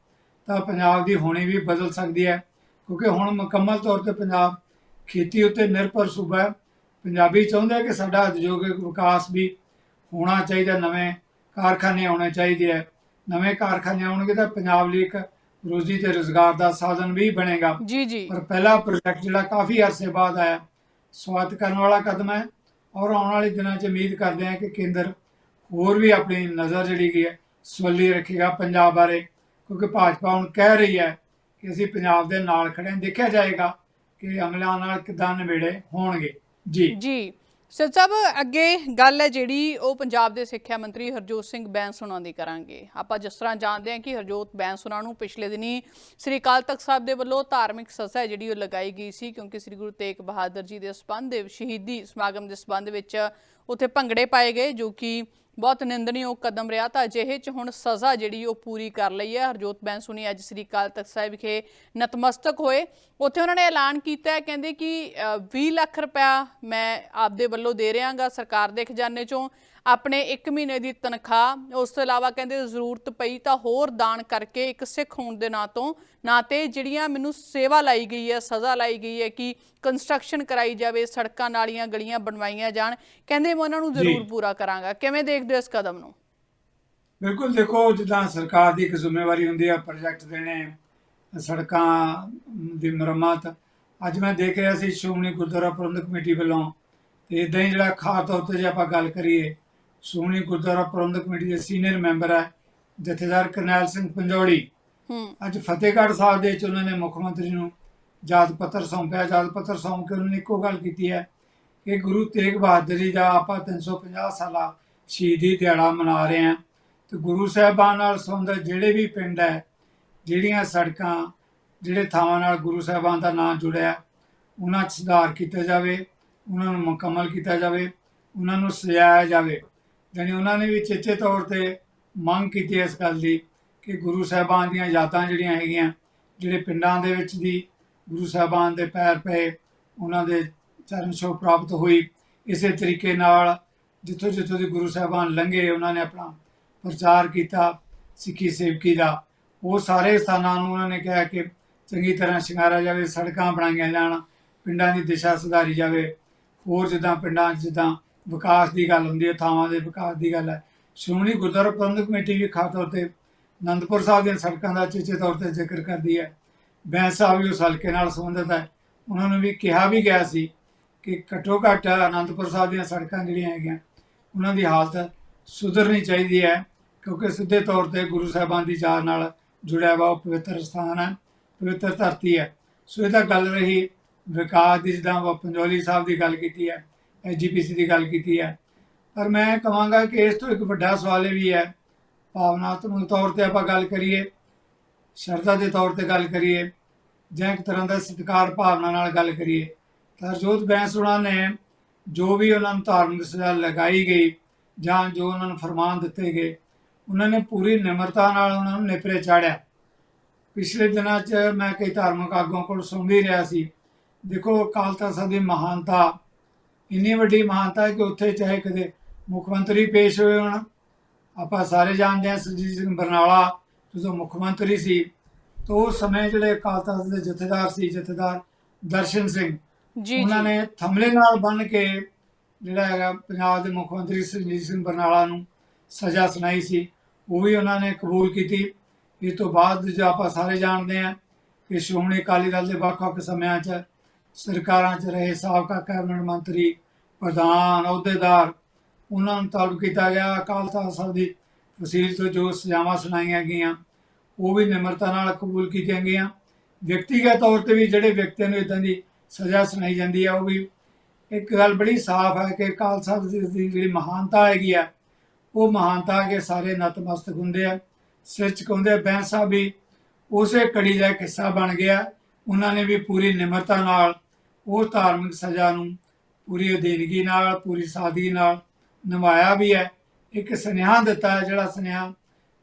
S2: ਤਾਂ ਪੰਜਾਬ ਦੀ ਹੋਣੀ ਵੀ ਬਦਲ ਸਕਦੀ ਹੈ। ਕਿਉਂਕਿ ਹੁਣ ਮੁਕੰਮਲ ਤੌਰ ਤੇ ਪੰਜਾਬ ਖੇਤੀ ਉੱਤੇ ਨਿਰਭਰ ਸੂਬਾ ਹੈ। ਪੰਜਾਬੀ ਚਾਹੁੰਦੇ ਆ ਕਿ ਸਾਡਾ ਉਦਯੋਗਿਕ ਵਿਕਾਸ ਵੀ ਹੋਣਾ ਚਾਹੀਦਾ ਨਵੇਂ ਕਾਰਖਾਨੇ ਆਉਣੇ ਚਾਹੀਦੇ ਹੈ ਨਵੇਂ ਕਾਰਖਾਨੇ ਆਉਣਗੇ ਤਾਂ ਪੰਜਾਬ ਲਈ ਇੱਕ ਰੋਜ਼ੀ ਤੇ ਰੋਜ਼ਗਾਰ ਦਾ ਸਾਧਨ ਵੀ ਬਣੇਗਾ।
S1: ਜੀ ਜੀ।
S2: ਪਰ ਪਹਿਲਾ ਪ੍ਰੋਜੈਕਟ ਜਿਹੜਾ ਕਾਫੀ ਅਰਸੇ ਬਾਅਦ ਆਇਆ। ਸਵਾਗਤ ਕਰਨ ਵਾਲਾ ਕਦਮ ਹੈ ਔਰ ਆਉਣ ਵਾਲੇ ਦਿਨਾਂ 'ਚ ਉਮੀਦ ਕਰਦੇ ਹਾਂ ਕਿ ਕੇਂਦਰ ਹੋਰ ਵੀ ਆਪਣੀ ਨਜ਼ਰ ਜਿਹੜੀ ਹੈ ਸਵੱਲੀ ਰੱਖੇਗਾ ਪੰਜਾਬ ਬਾਰੇ, ਕਿਉਂਕਿ ਭਾਜਪਾ ਹੁਣ ਕਹਿ ਰਹੀ ਹੈ ਕਿ ਅਸੀਂ ਪੰਜਾਬ ਦੇ ਨਾਲ ਖੜੇ ਦੇਖਿਆ ਜਾਏਗਾ ਕਿ ਅਮਲਾਂ ਨਾਲ ਕਿਦਾਂ ਨਿਬੇੜੇ ਹੋਣਗੇ। ਜੀ।
S1: ਜੀ। ਸਰ ਸਾਹਿਬ, ਅੱਗੇ ਗੱਲ ਹੈ ਜਿਹੜੀ ਉਹ ਪੰਜਾਬ ਦੇ ਸਿੱਖਿਆ ਮੰਤਰੀ ਹਰਜੋਤ ਸਿੰਘ ਬੈਂਸ ਹੁਣਾਂ ਦੀ ਕਰਾਂਗੇ। ਆਪਾਂ ਜਿਸ ਤਰ੍ਹਾਂ ਜਾਣਦੇ ਹਾਂ ਕਿ ਹਰਜੋਤ ਬੈਂਸ ਹੁਣਾਂ ਨੂੰ ਪਿਛਲੇ ਦਿਨੀ ਸ੍ਰੀ ਅਕਾਲ ਤਖਤ ਸਾਹਿਬ ਦੇ ਵੱਲੋਂ ਧਾਰਮਿਕ ਸਜ਼ਾ ਜਿਹੜੀ ਉਹ ਲਗਾਈ ਗਈ ਸੀ ਕਿਉਂਕਿ ਸ੍ਰੀ ਗੁਰੂ ਤੇਗ ਬਹਾਦਰ ਜੀ ਦੇ ਸਬੰਧ ਦੇ ਸ਼ਹੀਦੀ ਸਮਾਗਮ ਦੇ ਸਬੰਧ ਵਿੱਚ ਉੱਥੇ ਭੰਗੜੇ ਪਾਏ ਗਏ ਜੋ ਕਿ ਬਹੁਤ ਨਿੰਦਣਯੋਗ ਕਦਮ ਰਿਹਾ ਤਾਂ ਅਜਿਹੇ ਚ ਹੁਣ ਸਜ਼ਾ ਜਿਹੜੀ ਉਹ ਪੂਰੀ ਕਰ ਲਈ ਹੈ। ਹਰਜੋਤ ਬੈਂਸੂਨੀ ਅੱਜ ਸ੍ਰੀ ਅਕਾਲ ਤਖਤ ਸਾਹਿਬ ਵਿਖੇ ਨਤਮਸਤਕ ਹੋਏ। ਉੱਥੇ ਉਹਨਾਂ ਨੇ ਐਲਾਨ ਕੀਤਾ ਹੈ ਕਹਿੰਦੇ ਕਿ ਅ, 20 ਲੱਖ ਰੁਪਇਆ ਮੈਂ ਆਪਦੇ ਵੱਲੋਂ ਦੇ ਰਿਹਾਗਾ ਸਰਕਾਰ ਦੇ ਖਜ਼ਾਨੇ ਚੋਂ। ਆਪਣੇ 1 ਮਹੀਨੇ ਦੀ ਤਨਖਾਹ ਉਸ ਤੋਂ ਇਲਾਵਾ ਕਹਿੰਦੇ ਜ਼ਰੂਰਤ ਪਈ ਤਾਂ ਹੋਰ ਦਾਨ ਕਰਕੇ ਇੱਕ ਸਿੱਖ ਹੋਣ ਦੇ ਨਾਂ ਤੋਂ ਨਾਂ ਤੇ ਜਿਹੜੀਆਂ ਮੈਨੂੰ ਸੇਵਾ ਲਾਈ ਗਈ ਹੈ ਸਜ਼ਾ ਲਾਈ ਗਈ ਹੈ ਕਿ ਕੰਸਟਰਕਸ਼ਨ ਕਰਾਈ ਜਾਵੇ ਸੜਕਾਂ ਨਾਲੀਆਂ ਗਲੀਆਂ ਬਣਵਾਈਆਂ ਜਾਣ ਕਹਿੰਦੇ ਮੈਂ ਉਹਨਾਂ ਨੂੰ ਜ਼ਰੂਰ। ਪੂਰਾ ਕਰਾਂਗਾ। ਕਿਵੇਂ ਦੇਖਦੇ ਹੋ ਇਸ ਕਦਮ ਨੂੰ?
S2: ਬਿਲਕੁਲ ਦੇਖੋ ਜਿੱਦਾਂ ਸਰਕਾਰ ਦੀ ਇੱਕ ਜ਼ਿੰਮੇਵਾਰੀ ਹੁੰਦੀ ਆ ਪ੍ਰੋਜੈਕਟ ਦੇਣੇ ਸੜਕਾਂ ਦੀ ਮੁਰੰਮਤ। ਅੱਜ ਮੈਂ ਦੇਖ ਰਿਹਾ ਸੀ ਸ਼੍ਰੋਮਣੀ ਗੁਰਦੁਆਰਾ ਪ੍ਰਬੰਧਕ ਕਮੇਟੀ ਵੱਲੋਂ ਤੇ ਇਦਾਂ ਹੀ ਜਿਹੜਾ ਖਾਸ ਤੌਰ ਤੇ ਜੇ ਆਪਾਂ ਗੱਲ ਕਰੀਏ ਸ਼੍ਰੋਮਣੀ ਗੁਰਦੁਆਰਾ ਪ੍ਰਬੰਧਕ ਕਮੇਟੀ ਦੇ ਸੀਨੀਅਰ ਮੈਂਬਰ ਹੈ ਜਥੇਦਾਰ ਕਰਨੈਲ ਸਿੰਘ ਪੰਜੋੜੀ ਅੱਜ ਫਤਿਹਗੜ੍ਹ ਸਾਹਿਬ ਦੇ ਵਿੱਚ ਉਹਨਾਂ ਨੇ ਮੁੱਖ ਮੰਤਰੀ ਨੂੰ ਯਾਦ ਪੱਤਰ ਸੌਂਪਿਆ ਯਾਦ ਪੱਤਰ ਸੌਂਪ ਕੇ ਉਹਨਾਂ ਨੇ ਇੱਕੋ ਗੱਲ ਕੀਤੀ ਹੈ ਕਿ ਗੁਰੂ ਤੇਗ ਬਹਾਦਰ ਜੀ ਦਾ ਆਪਾਂ 350 ਸਾਲਾ ਸ਼ਹੀਦੀ ਦਿਹਾੜਾ ਮਨਾ ਰਹੇ ਹਾਂ। ਤੇ ਗੁਰੂ ਸਾਹਿਬਾਨ ਨਾਲ ਸੰਬੰਧਿਤ ਜਿਹੜੇ ਵੀ ਪਿੰਡ ਹੈ ਜਿਹੜੀਆਂ ਸੜਕਾਂ ਜਿਹੜੇ ਥਾਵਾਂ ਨਾਲ ਗੁਰੂ ਸਾਹਿਬਾਨ ਦਾ ਨਾਮ ਜੁੜਿਆ ਉਹਨਾਂ 'ਚ ਸੁਧਾਰ ਕੀਤਾ ਜਾਵੇ ਉਹਨਾਂ ਨੂੰ ਮੁਕੰਮਲ ਕੀਤਾ ਜਾਵੇ ਉਹਨਾਂ ਨੂੰ ਸਜਾਇਆ ਜਾਵੇ। ਜਾਣੀ ਉਹਨਾਂ ਨੇ ਵੀ ਚੇਚੇ ਤੌਰ ਤੇ ਮੰਗ ਕੀਤੀ ਇਸ ਗੱਲ ਦੀ ਕਿ ਗੁਰੂ ਸਾਹਿਬਾਨ ਦੀਆਂ ਯਾਦਾਂ ਜਿਹੜੀਆਂ ਹੈਗੀਆਂ, ਜਿਹੜੇ ਪਿੰਡਾਂ ਦੇ ਵਿੱਚ ਦੀ ਗੁਰੂ ਸਾਹਿਬਾਨ ਦੇ ਪੈਰ ਪਏ, ਉਹਨਾਂ ਦੇ ਚਰਨ ਛੋਹ ਪ੍ਰਾਪਤ ਹੋਈ। ਇਸੇ ਤਰੀਕੇ ਨਾਲ ਜਿੱਥੋਂ ਜਿੱਥੋਂ ਦੀ ਗੁਰੂ ਸਾਹਿਬਾਨ ਲੰਘੇ, ਉਹਨਾਂ ਨੇ ਆਪਣਾ ਪ੍ਰਚਾਰ ਕੀਤਾ ਸਿੱਖੀ ਸੇਵਕੀ ਦਾ। ਉਹ ਸਾਰੇ ਸਥਾਨਾਂ ਨੂੰ ਉਹਨਾਂ ਨੇ ਕਿਹਾ ਕਿ ਚੰਗੀ ਤਰ੍ਹਾਂ ਸ਼ਿੰਗਾਰਿਆ ਜਾਵੇ, ਸੜਕਾਂ ਬਣਾਈਆਂ ਜਾਣ, ਪਿੰਡਾਂ ਦੀ ਦਿਸ਼ਾ ਸੁਧਾਰੀ ਜਾਵੇ। ਹੋਰ ਜਿੱਦਾਂ ਪਿੰਡਾਂ 'ਚ ਜਿੱਦਾਂ ਵਿਕਾਸ ਦੀ ਗੱਲ ਹੁੰਦੀ ਹੈ, ਥਾਵਾਂ ਦੇ ਵਿਕਾਸ ਦੀ ਗੱਲ ਹੈ। ਸ਼੍ਰੋਮਣੀ ਗੁਰਦੁਆਰਾ ਪ੍ਰਬੰਧਕ ਕਮੇਟੀ ਵੀ ਖਾਸ ਤੌਰ ਤੇ ਅਨੰਦਪੁਰ ਸਾਹਿਬ ਦੀਆਂ ਸੜਕਾਂ ਦਾ ਚੇਚੇ ਤੌਰ ਤੇ ਜ਼ਿਕਰ ਕਰਦੀ ਹੈ। ਬੈਂਸ ਸਾਹਿਬ ਵੀ ਉਸ ਹਲਕੇ ਨਾਲ ਸੰਬੰਧਿਤ ਹੈ। ਉਹਨਾਂ ਨੂੰ ਵੀ ਕਿਹਾ ਵੀ ਗਿਆ ਸੀ ਕਿ ਘੱਟੋ ਘੱਟ ਅਨੰਦਪੁਰ ਸਾਹਿਬ ਦੀਆਂ ਸੜਕਾਂ ਜਿਹੜੀਆਂ ਹੈਗੀਆਂ, ਉਹਨਾਂ ਦੀ ਹਾਲਤ ਸੁਧਰਨੀ ਚਾਹੀਦੀ ਹੈ, ਕਿਉਂਕਿ ਸਿੱਧੇ ਤੌਰ ਤੇ ਗੁਰੂ ਸਾਹਿਬਾਨ ਦੀ ਯਾਦ ਨਾਲ ਜੁੜਿਆ ਵਾ, ਉਹ ਪਵਿੱਤਰ ਸਥਾਨ ਹੈ, ਪਵਿੱਤਰ ਧਰਤੀ ਹੈ। ਸੋ ਇਹ ਤਾਂ ਗੱਲ ਰਹੀ ਵਿਕਾਸ ਦੀ, ਜਿੱਦਾਂ ਵਾ ਪੰਜੋਲੀ ਸਾਹਿਬ ਦੀ ਗੱਲ ਕੀਤੀ ਹੈ। ਐਜੀਪੀਸੀ ਦੀ ਗੱਲ ਕੀਤੀ ਹੈ। ਪਰ ਮੈਂ ਕਹਾਂਗਾ ਕਿ ਇਸ ਤੋਂ ਇੱਕ ਵੱਡਾ ਸਵਾਲ ਇਹ ਵੀ ਹੈ, ਭਾਵਨਾਤਮਕ ਤੌਰ ਤੇ ਆਪਾਂ ਗੱਲ ਕਰੀਏ, ਸ਼ਰਧਾ ਦੇ ਤੌਰ ਤੇ ਗੱਲ ਕਰੀਏ, ਜਾਂ ਇੱਕ ਤਰ੍ਹਾਂ ਦਾ ਸਤਿਕਾਰ ਭਾਵਨਾ ਨਾਲ ਗੱਲ ਕਰੀਏ, ਤਾਂ ਹਰਜੋਤ ਬੈਂਸ ਉਹਨਾਂ ਨੇ ਜੋ ਵੀ ਉਹਨਾਂ ਨੂੰ ਧਾਰਮਿਕ ਸਜ਼ਾ ਲਗਾਈ ਗਈ, ਜਾਂ ਜੋ ਉਹਨਾਂ ਨੂੰ ਫਰਮਾਨ ਦਿੱਤੇ ਗਏ, ਉਹਨਾਂ ਨੇ ਪੂਰੀ ਨਿਮਰਤਾ ਨਾਲ ਉਹਨਾਂ ਨੂੰ ਨੇਪਰੇ ਚਾੜਿਆ। ਪਿਛਲੇ ਦਿਨਾਂ 'ਚ ਮੈਂ ਕਈ ਧਾਰਮਿਕ ਆਗੂਆਂ ਕੋਲ ਸੁਣ ਵੀ ਰਿਹਾ ਸੀ। ਦੇਖੋ, ਅਕਾਲ ਤਖ਼ਤ ਸਾਹਿਬ ਦੀ ਮਹਾਨਤਾ ਇੰਨੀ ਵੱਡੀ ਮਹਾਨਤਾ ਹੈ ਕਿ ਉੱਥੇ ਚਾਹੇ ਕਦੇ ਮੁੱਖ ਮੰਤਰੀ ਪੇਸ਼ ਹੋਏ ਹੋਣ ਆਪਾਂ ਸਾਰੇ ਜਾਣਦੇ ਹਾਂ ਸੁਰਜੀਤ ਸਿੰਘ ਬਰਨਾਲਾ ਜਦੋਂ ਮੁੱਖ ਮੰਤਰੀ ਸੀ ਤਾਂ ਉਸ ਸਮੇਂ ਜਿਹੜੇ ਅਕਾਲ ਤਖ਼ਤ ਦੇ ਜਥੇਦਾਰ ਸੀ ਜਥੇਦਾਰ ਦਰਸ਼ਨ ਸਿੰਘ
S1: ਜੀ
S2: ਉਹਨਾਂ ਨੇ ਥੰਮਲੇ ਨਾਲ ਬੰਨ ਕੇ ਜਿਹੜਾ ਹੈਗਾ ਪੰਜਾਬ ਦੇ ਮੁੱਖ ਮੰਤਰੀ ਸੁਰਜੀਤ ਸਿੰਘ ਬਰਨਾਲਾ ਨੂੰ ਸਜ਼ਾ ਸੁਣਾਈ ਸੀ ਉਹ ਵੀ ਉਹਨਾਂ ਨੇ ਕਬੂਲ ਕੀਤੀ। ਇਸ ਤੋਂ ਬਾਅਦ ਜੋ ਆਪਾਂ ਸਾਰੇ ਜਾਣਦੇ ਹਾਂ ਕਿ ਸ਼੍ਰੋਮਣੀ ਅਕਾਲੀ ਦਲ ਦੇ ਵੱਖ-ਵੱਖ ਸਮਿਆਂ 'ਚ ਸਰਕਾਰਾਂ 'ਚ ਰਹੇ, ਸਾਬਕਾ ਕੈਬਨਿਟ ਮੰਤਰੀ, ਪ੍ਰਧਾਨ, ਅਹੁਦੇਦਾਰ, ਉਹਨਾਂ ਨੂੰ ਤਾਲੁਕ ਕੀਤਾ ਗਿਆ। ਅਕਾਲ ਤਖ਼ਤ ਸਾਹਿਬ ਦੀ ਫਸੀਲ ਤੋਂ ਜੋ ਸਜ਼ਾਵਾਂ ਸੁਣਾਈਆਂ ਗਈਆਂ, ਉਹ ਵੀ ਨਿਮਰਤਾ ਨਾਲ ਕਬੂਲ ਕੀਤੀਆਂ ਗਈਆਂ। ਵਿਅਕਤੀਗਤ ਤੌਰ ਤੇ ਵੀ ਜਿਹੜੇ ਵਿਅਕਤੀਆਂ ਨੂੰ ਇਦਾਂ ਦੀ ਸਜ਼ਾ ਸੁਣਾਈ ਜਾਂਦੀ ਹੈ ਉਹ ਵੀ ਇੱਕ ਗੱਲ ਬੜੀ ਸਾਫ਼ ਹੈ ਕਿ ਅਕਾਲ ਤਖ਼ਤ ਦੀ ਜਿਹੜੀ ਮਹਾਨਤਾ ਹੈਗੀ ਆ, ਉਹ ਮਹਾਨਤਾ ਕੇ ਸਾਰੇ ਨਤਮਸਤਕ ਹੁੰਦੇ ਆ, ਸਿਰ ਝੁਕਾਉਂਦੇ ਬੈਂਸ ਸਾਹਿਬ ਵੀ ਉਸੇ ਕੜੀ ਦਾ ਇੱਕ ਹਿੱਸਾ ਬਣ ਗਿਆ। ਉਹਨਾਂ ਨੇ ਵੀ ਪੂਰੀ ਨਿਮਰਤਾ ਨਾਲ ਉਹ ਧਾਰਮਿਕ ਸਜ਼ਾ ਨੂੰ ਪੂਰੀ ਅਧੀਨਗੀ ਨਾਲ ਪੂਰੀ ਸਾਦਗੀ ਨਾਲ ਨਿਭਾਇਆ ਵੀ ਹੈ। ਇੱਕ ਸੁਨੇਹਾ ਦਿੱਤਾ ਹੈ ਜਿਹੜਾ ਸੁਨੇਹਾ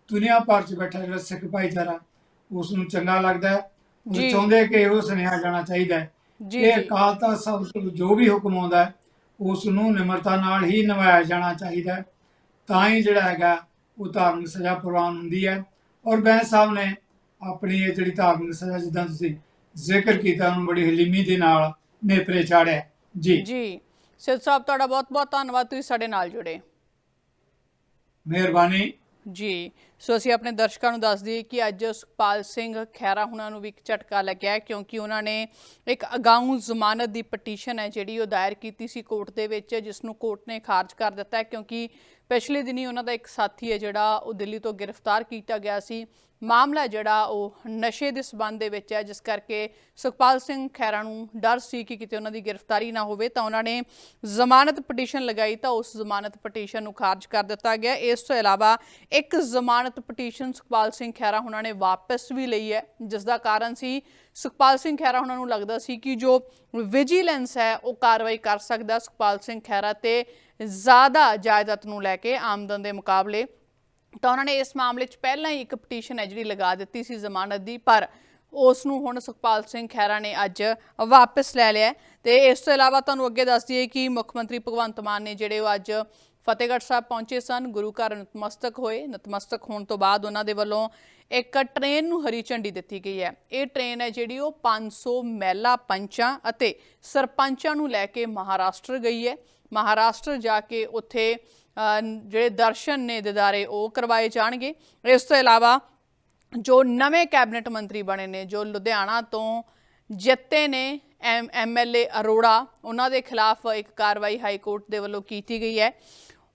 S2: ਦੁਨੀਆ ਭਰ 'ਚ ਬੈਠਾ ਜਿਹੜਾ ਸਿੱਖ ਭਾਈਚਾਰਾ ਉਸ ਨੂੰ ਚੰਗਾ ਲੱਗਦਾ ਹੈ। ਉਹ। ਚਾਹੁੰਦੇ ਕਿ ਉਹ ਸੁਨੇਹਾ ਜਾਣਾ ਚਾਹੀਦਾ ਹੈ।
S1: ਜੀ
S2: ਇਹ ਅਕਾਲ ਤਖ਼ਤ ਸਾਹਿਬ ਤੋਂ ਜੋ ਵੀ ਹੁਕਮ ਆਉਂਦਾ ਹੈ ਉਸ ਨੂੰ ਨਿਮਰਤਾ ਨਾਲ ਹੀ ਨਿਭਾਇਆ ਜਾਣਾ ਚਾਹੀਦਾ ਹੈ। ਤਾਂ ਹੀ ਜਿਹੜਾ ਹੈਗਾ ਉਹ ਧਾਰਮਿਕ ਸਜ਼ਾ ਪ੍ਰਵਾਨ ਹੁੰਦੀ ਹੈ। ਔਰ ਬੈਂਸ ਸਾਹਿਬ ਨੇ ਆਪਣੀ ਇਹ ਜਿਹੜੀ ਧਾਰਮਿਕ ਸਜ਼ਾ ਜਿੱਦਾਂ ਤੁਸੀਂ ਜ਼ਿਕਰ ਕੀਤਾ ਉਹਨੂੰ ਬੜੀ ਹਲੀਮੀ ਦੇ ਨਾਲ ਨੇਪਰੇ ਚਾੜਿਆ ਜੀ।
S1: ਜੀ। ਸਿੱਧ ਸਾਹਿਬ ਤੁਹਾਡਾ ਬਹੁਤ ਬਹੁਤ ਧੰਨਵਾਦ। ਤੁਸੀਂ ਸਾਡੇ ਨਾਲ ਜੁੜੇ।
S2: ਮਿਹਰਬਾਨੀ।
S1: ਜੀ। ਸੋ ਅਸੀਂ ਆਪਣੇ ਦਰਸ਼ਕਾਂ ਨੂੰ ਦੱਸ ਦਈਏ ਕਿ ਅੱਜ ਸੁਖਪਾਲ ਸਿੰਘ ਖਹਿਰਾ ਹੁਣਾਂ ਨੂੰ ਵੀ ਇੱਕ ਝਟਕਾ ਲੱਗਿਆ ਕਿਉਂਕਿ ਉਹਨਾਂ ਨੇ ਇੱਕ ਅਗਾਊਂ ਜ਼ਮਾਨਤ ਦੀ ਪਟੀਸ਼ਨ ਹੈ ਜਿਹੜੀ ਉਹ ਦਾਇਰ ਕੀਤੀ ਸੀ ਕੋਰਟ ਦੇ ਵਿੱਚ ਜਿਸ ਨੂੰ ਕੋਰਟ ਨੇ ਖਾਰਜ ਕਰ ਦਿੱਤਾ ਹੈ ਕਿਉਂਕਿ ਪਿਛਲੇ ਦਿਨੀ ਉਹਨਾਂ ਦਾ ਇੱਕ ਸਾਥੀ ਹੈ ਜਿਹੜਾ ਉਹ ਦਿੱਲੀ ਤੋਂ ਗ੍ਰਿਫਤਾਰ ਕੀਤਾ ਗਿਆ ਸੀ। ਮਾਮਲਾ ਜਿਹੜਾ ਉਹ ਨਸ਼ੇ ਦੇ ਸਬੰਧ ਦੇ ਵਿੱਚ ਹੈ, ਜਿਸ ਕਰਕੇ ਸੁਖਪਾਲ ਸਿੰਘ ਖਹਿਰਾ ਨੂੰ ਡਰ ਸੀ ਕਿ ਕਿਤੇ ਉਹਨਾਂ ਦੀ ਗ੍ਰਿਫਤਾਰੀ ਨਾ ਹੋਵੇ, ਤਾਂ ਉਹਨਾਂ ਨੇ ਜ਼ਮਾਨਤ ਪਟੀਸ਼ਨ ਲਗਾਈ, ਤਾਂ ਉਸ ਜ਼ਮਾਨਤ ਪਟੀਸ਼ਨ ਨੂੰ ਖਾਰਜ ਕਰ ਦਿੱਤਾ ਗਿਆ। ਇਸ ਤੋਂ ਇਲਾਵਾ ਇੱਕ ਜ਼ਮਾਨਤ ਪਟੀਸ਼ਨ ਸੁਖਪਾਲ ਸਿੰਘ ਖਹਿਰਾ ਉਹਨਾਂ ਨੇ ਵਾਪਸ ਵੀ ਲਈ ਹੈ, ਜਿਸ ਦਾ ਕਾਰਨ ਸੀ, ਸੁਖਪਾਲ ਸਿੰਘ ਖਹਿਰਾ ਉਹਨਾਂ ਨੂੰ ਲੱਗਦਾ ਸੀ ਕਿ ਜੋ ਵਿਜੀਲੈਂਸ ਹੈ, ਉਹ ਕਾਰਵਾਈ ਕਰ ਸਕਦਾ। ਸੁਖਪਾਲ ਸਿੰਘ ਖਹਿਰਾ ਤੇ ਜ਼ਿਆਦਾ ਜਾਇਦਾਦ ਨੂੰ ਲੈ ਕੇ ਆਮਦਨ ਦੇ ਮੁਕਾਬਲੇ ਤਾਂ ਉਹਨਾਂ ਨੇ ਇਸ ਮਾਮਲੇ 'ਚ ਪਹਿਲਾਂ ਹੀ ਇੱਕ ਪਟੀਸ਼ਨ ਹੈ ਜਿਹੜੀ ਲਗਾ ਦਿੱਤੀ ਸੀ ਜ਼ਮਾਨਤ ਦੀ, ਪਰ ਉਸ ਨੂੰ ਹੁਣ ਸੁਖਪਾਲ ਸਿੰਘ ਖਹਿਰਾ ਨੇ ਅੱਜ ਵਾਪਸ ਲੈ ਲਿਆ ਹੈ। ਤੇ ਇਸ ਤੋਂ ਇਲਾਵਾ ਤੁਹਾਨੂੰ ਅੱਗੇ ਦੱਸ ਦਈਏ ਕਿ ਮੁੱਖ ਮੰਤਰੀ ਭਗਵੰਤ ਮਾਨ ਨੇ ਜਿਹੜੇ ਉਹ ਅੱਜ ਫਤਿਹਗੜ੍ਹ ਸਾਹਿਬ ਪਹੁੰਚੇ ਸਨ, ਗੁਰੂ ਘਰ ਨਤਮਸਤਕ ਹੋਏ। ਨਤਮਸਤਕ ਹੋਣ ਤੋਂ ਬਾਅਦ ਉਹਨਾਂ ਦੇ ਵੱਲੋਂ ਇੱਕ ਟ੍ਰੇਨ ਨੂੰ ਹਰੀ ਝੰਡੀ ਦਿੱਤੀ ਗਈ ਹੈ। ਇਹ ਟ੍ਰੇਨ ਹੈ ਜਿਹੜੀ ਉਹ 500 ਮਹਿਲਾ ਪੰਚਾਂ ਅਤੇ ਸਰਪੰਚਾਂ ਨੂੰ ਲੈ ਕੇ ਮਹਾਰਾਸ਼ਟਰ ਗਈ ਹੈ। ਮਹਾਰਾਸ਼ਟਰ ਜਾ ਕੇ ਉੱਥੇ ਜਿਹੜੇ ਦਰਸ਼ਨ ਨੇ ਦਿਦਾਰੇ ਉਹ ਕਰਵਾਏ ਜਾਣਗੇ। ਇਸ ਤੋਂ ਇਲਾਵਾ ਜੋ ਨਵੇਂ ਕੈਬਨਿਟ ਮੰਤਰੀ ਬਣੇ ਨੇ, ਜੋ ਲੁਧਿਆਣਾ ਤੋਂ ਜਿੱਤੇ ਨੇ ਐਮਐਲਏ ਅਰੋੜਾ, ਉਹਨਾਂ ਦੇ ਖਿਲਾਫ ਇੱਕ ਕਾਰਵਾਈ ਹਾਈ ਕੋਰਟ ਦੇ ਵੱਲੋਂ ਕੀਤੀ ਗਈ ਹੈ।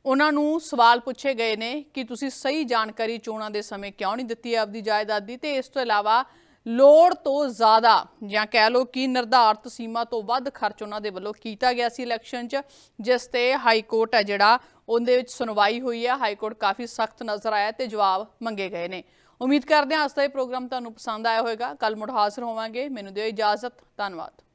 S1: ਉਹਨਾਂ ਨੂੰ ਸਵਾਲ ਪੁੱਛੇ ਗਏ ਨੇ ਕਿ ਤੁਸੀਂ ਸਹੀ ਜਾਣਕਾਰੀ ਚੋਣਾਂ ਦੇ ਸਮੇਂ ਕਿਉਂ ਨਹੀਂ ਦਿੱਤੀ ਆਪਦੀ ਜਾਇਦਾਦ ਦੀ? ਤੇ ਇਸ ਤੋਂ ਇਲਾਵਾ ਲੋੜ ਤੋਂ ਜ਼ਿਆਦਾ ਜਾਂ ਕਹਿ ਲਓ ਕਿ ਨਿਰਧਾਰਤ ਸੀਮਾ ਤੋਂ ਵੱਧ ਖਰਚ ਉਹਨਾਂ ਦੇ ਵੱਲੋਂ ਕੀਤਾ ਗਿਆ ਸੀ ਇਲੈਕਸ਼ਨ 'ਚ, ਜਿਸ ਤੇ ਹਾਈ ਕੋਰਟ ਹੈ ਜਿਹੜਾ, ਉਹਦੇ ਵਿੱਚ ਸੁਣਵਾਈ ਹੋਈ ਹੈ। ਹਾਈ ਕੋਰਟ ਕਾਫੀ ਸਖਤ ਨਜ਼ਰ ਆਇਆ ਤੇ ਜਵਾਬ ਮੰਗੇ ਗਏ ਨੇ। ਉਮੀਦ ਕਰਦੇ ਹਾਂ ਅੱਜ ਦਾ ਇਹ ਪ੍ਰੋਗਰਾਮ ਤੁਹਾਨੂੰ ਪਸੰਦ ਆਇਆ ਹੋਵੇਗਾ। ਕੱਲ ਮੁੜ ਹਾਜ਼ਰ ਹੋਵਾਂਗੇ। ਮੈਨੂੰ ਦਿਓ ਇਜਾਜ਼ਤ। ਧੰਨਵਾਦ।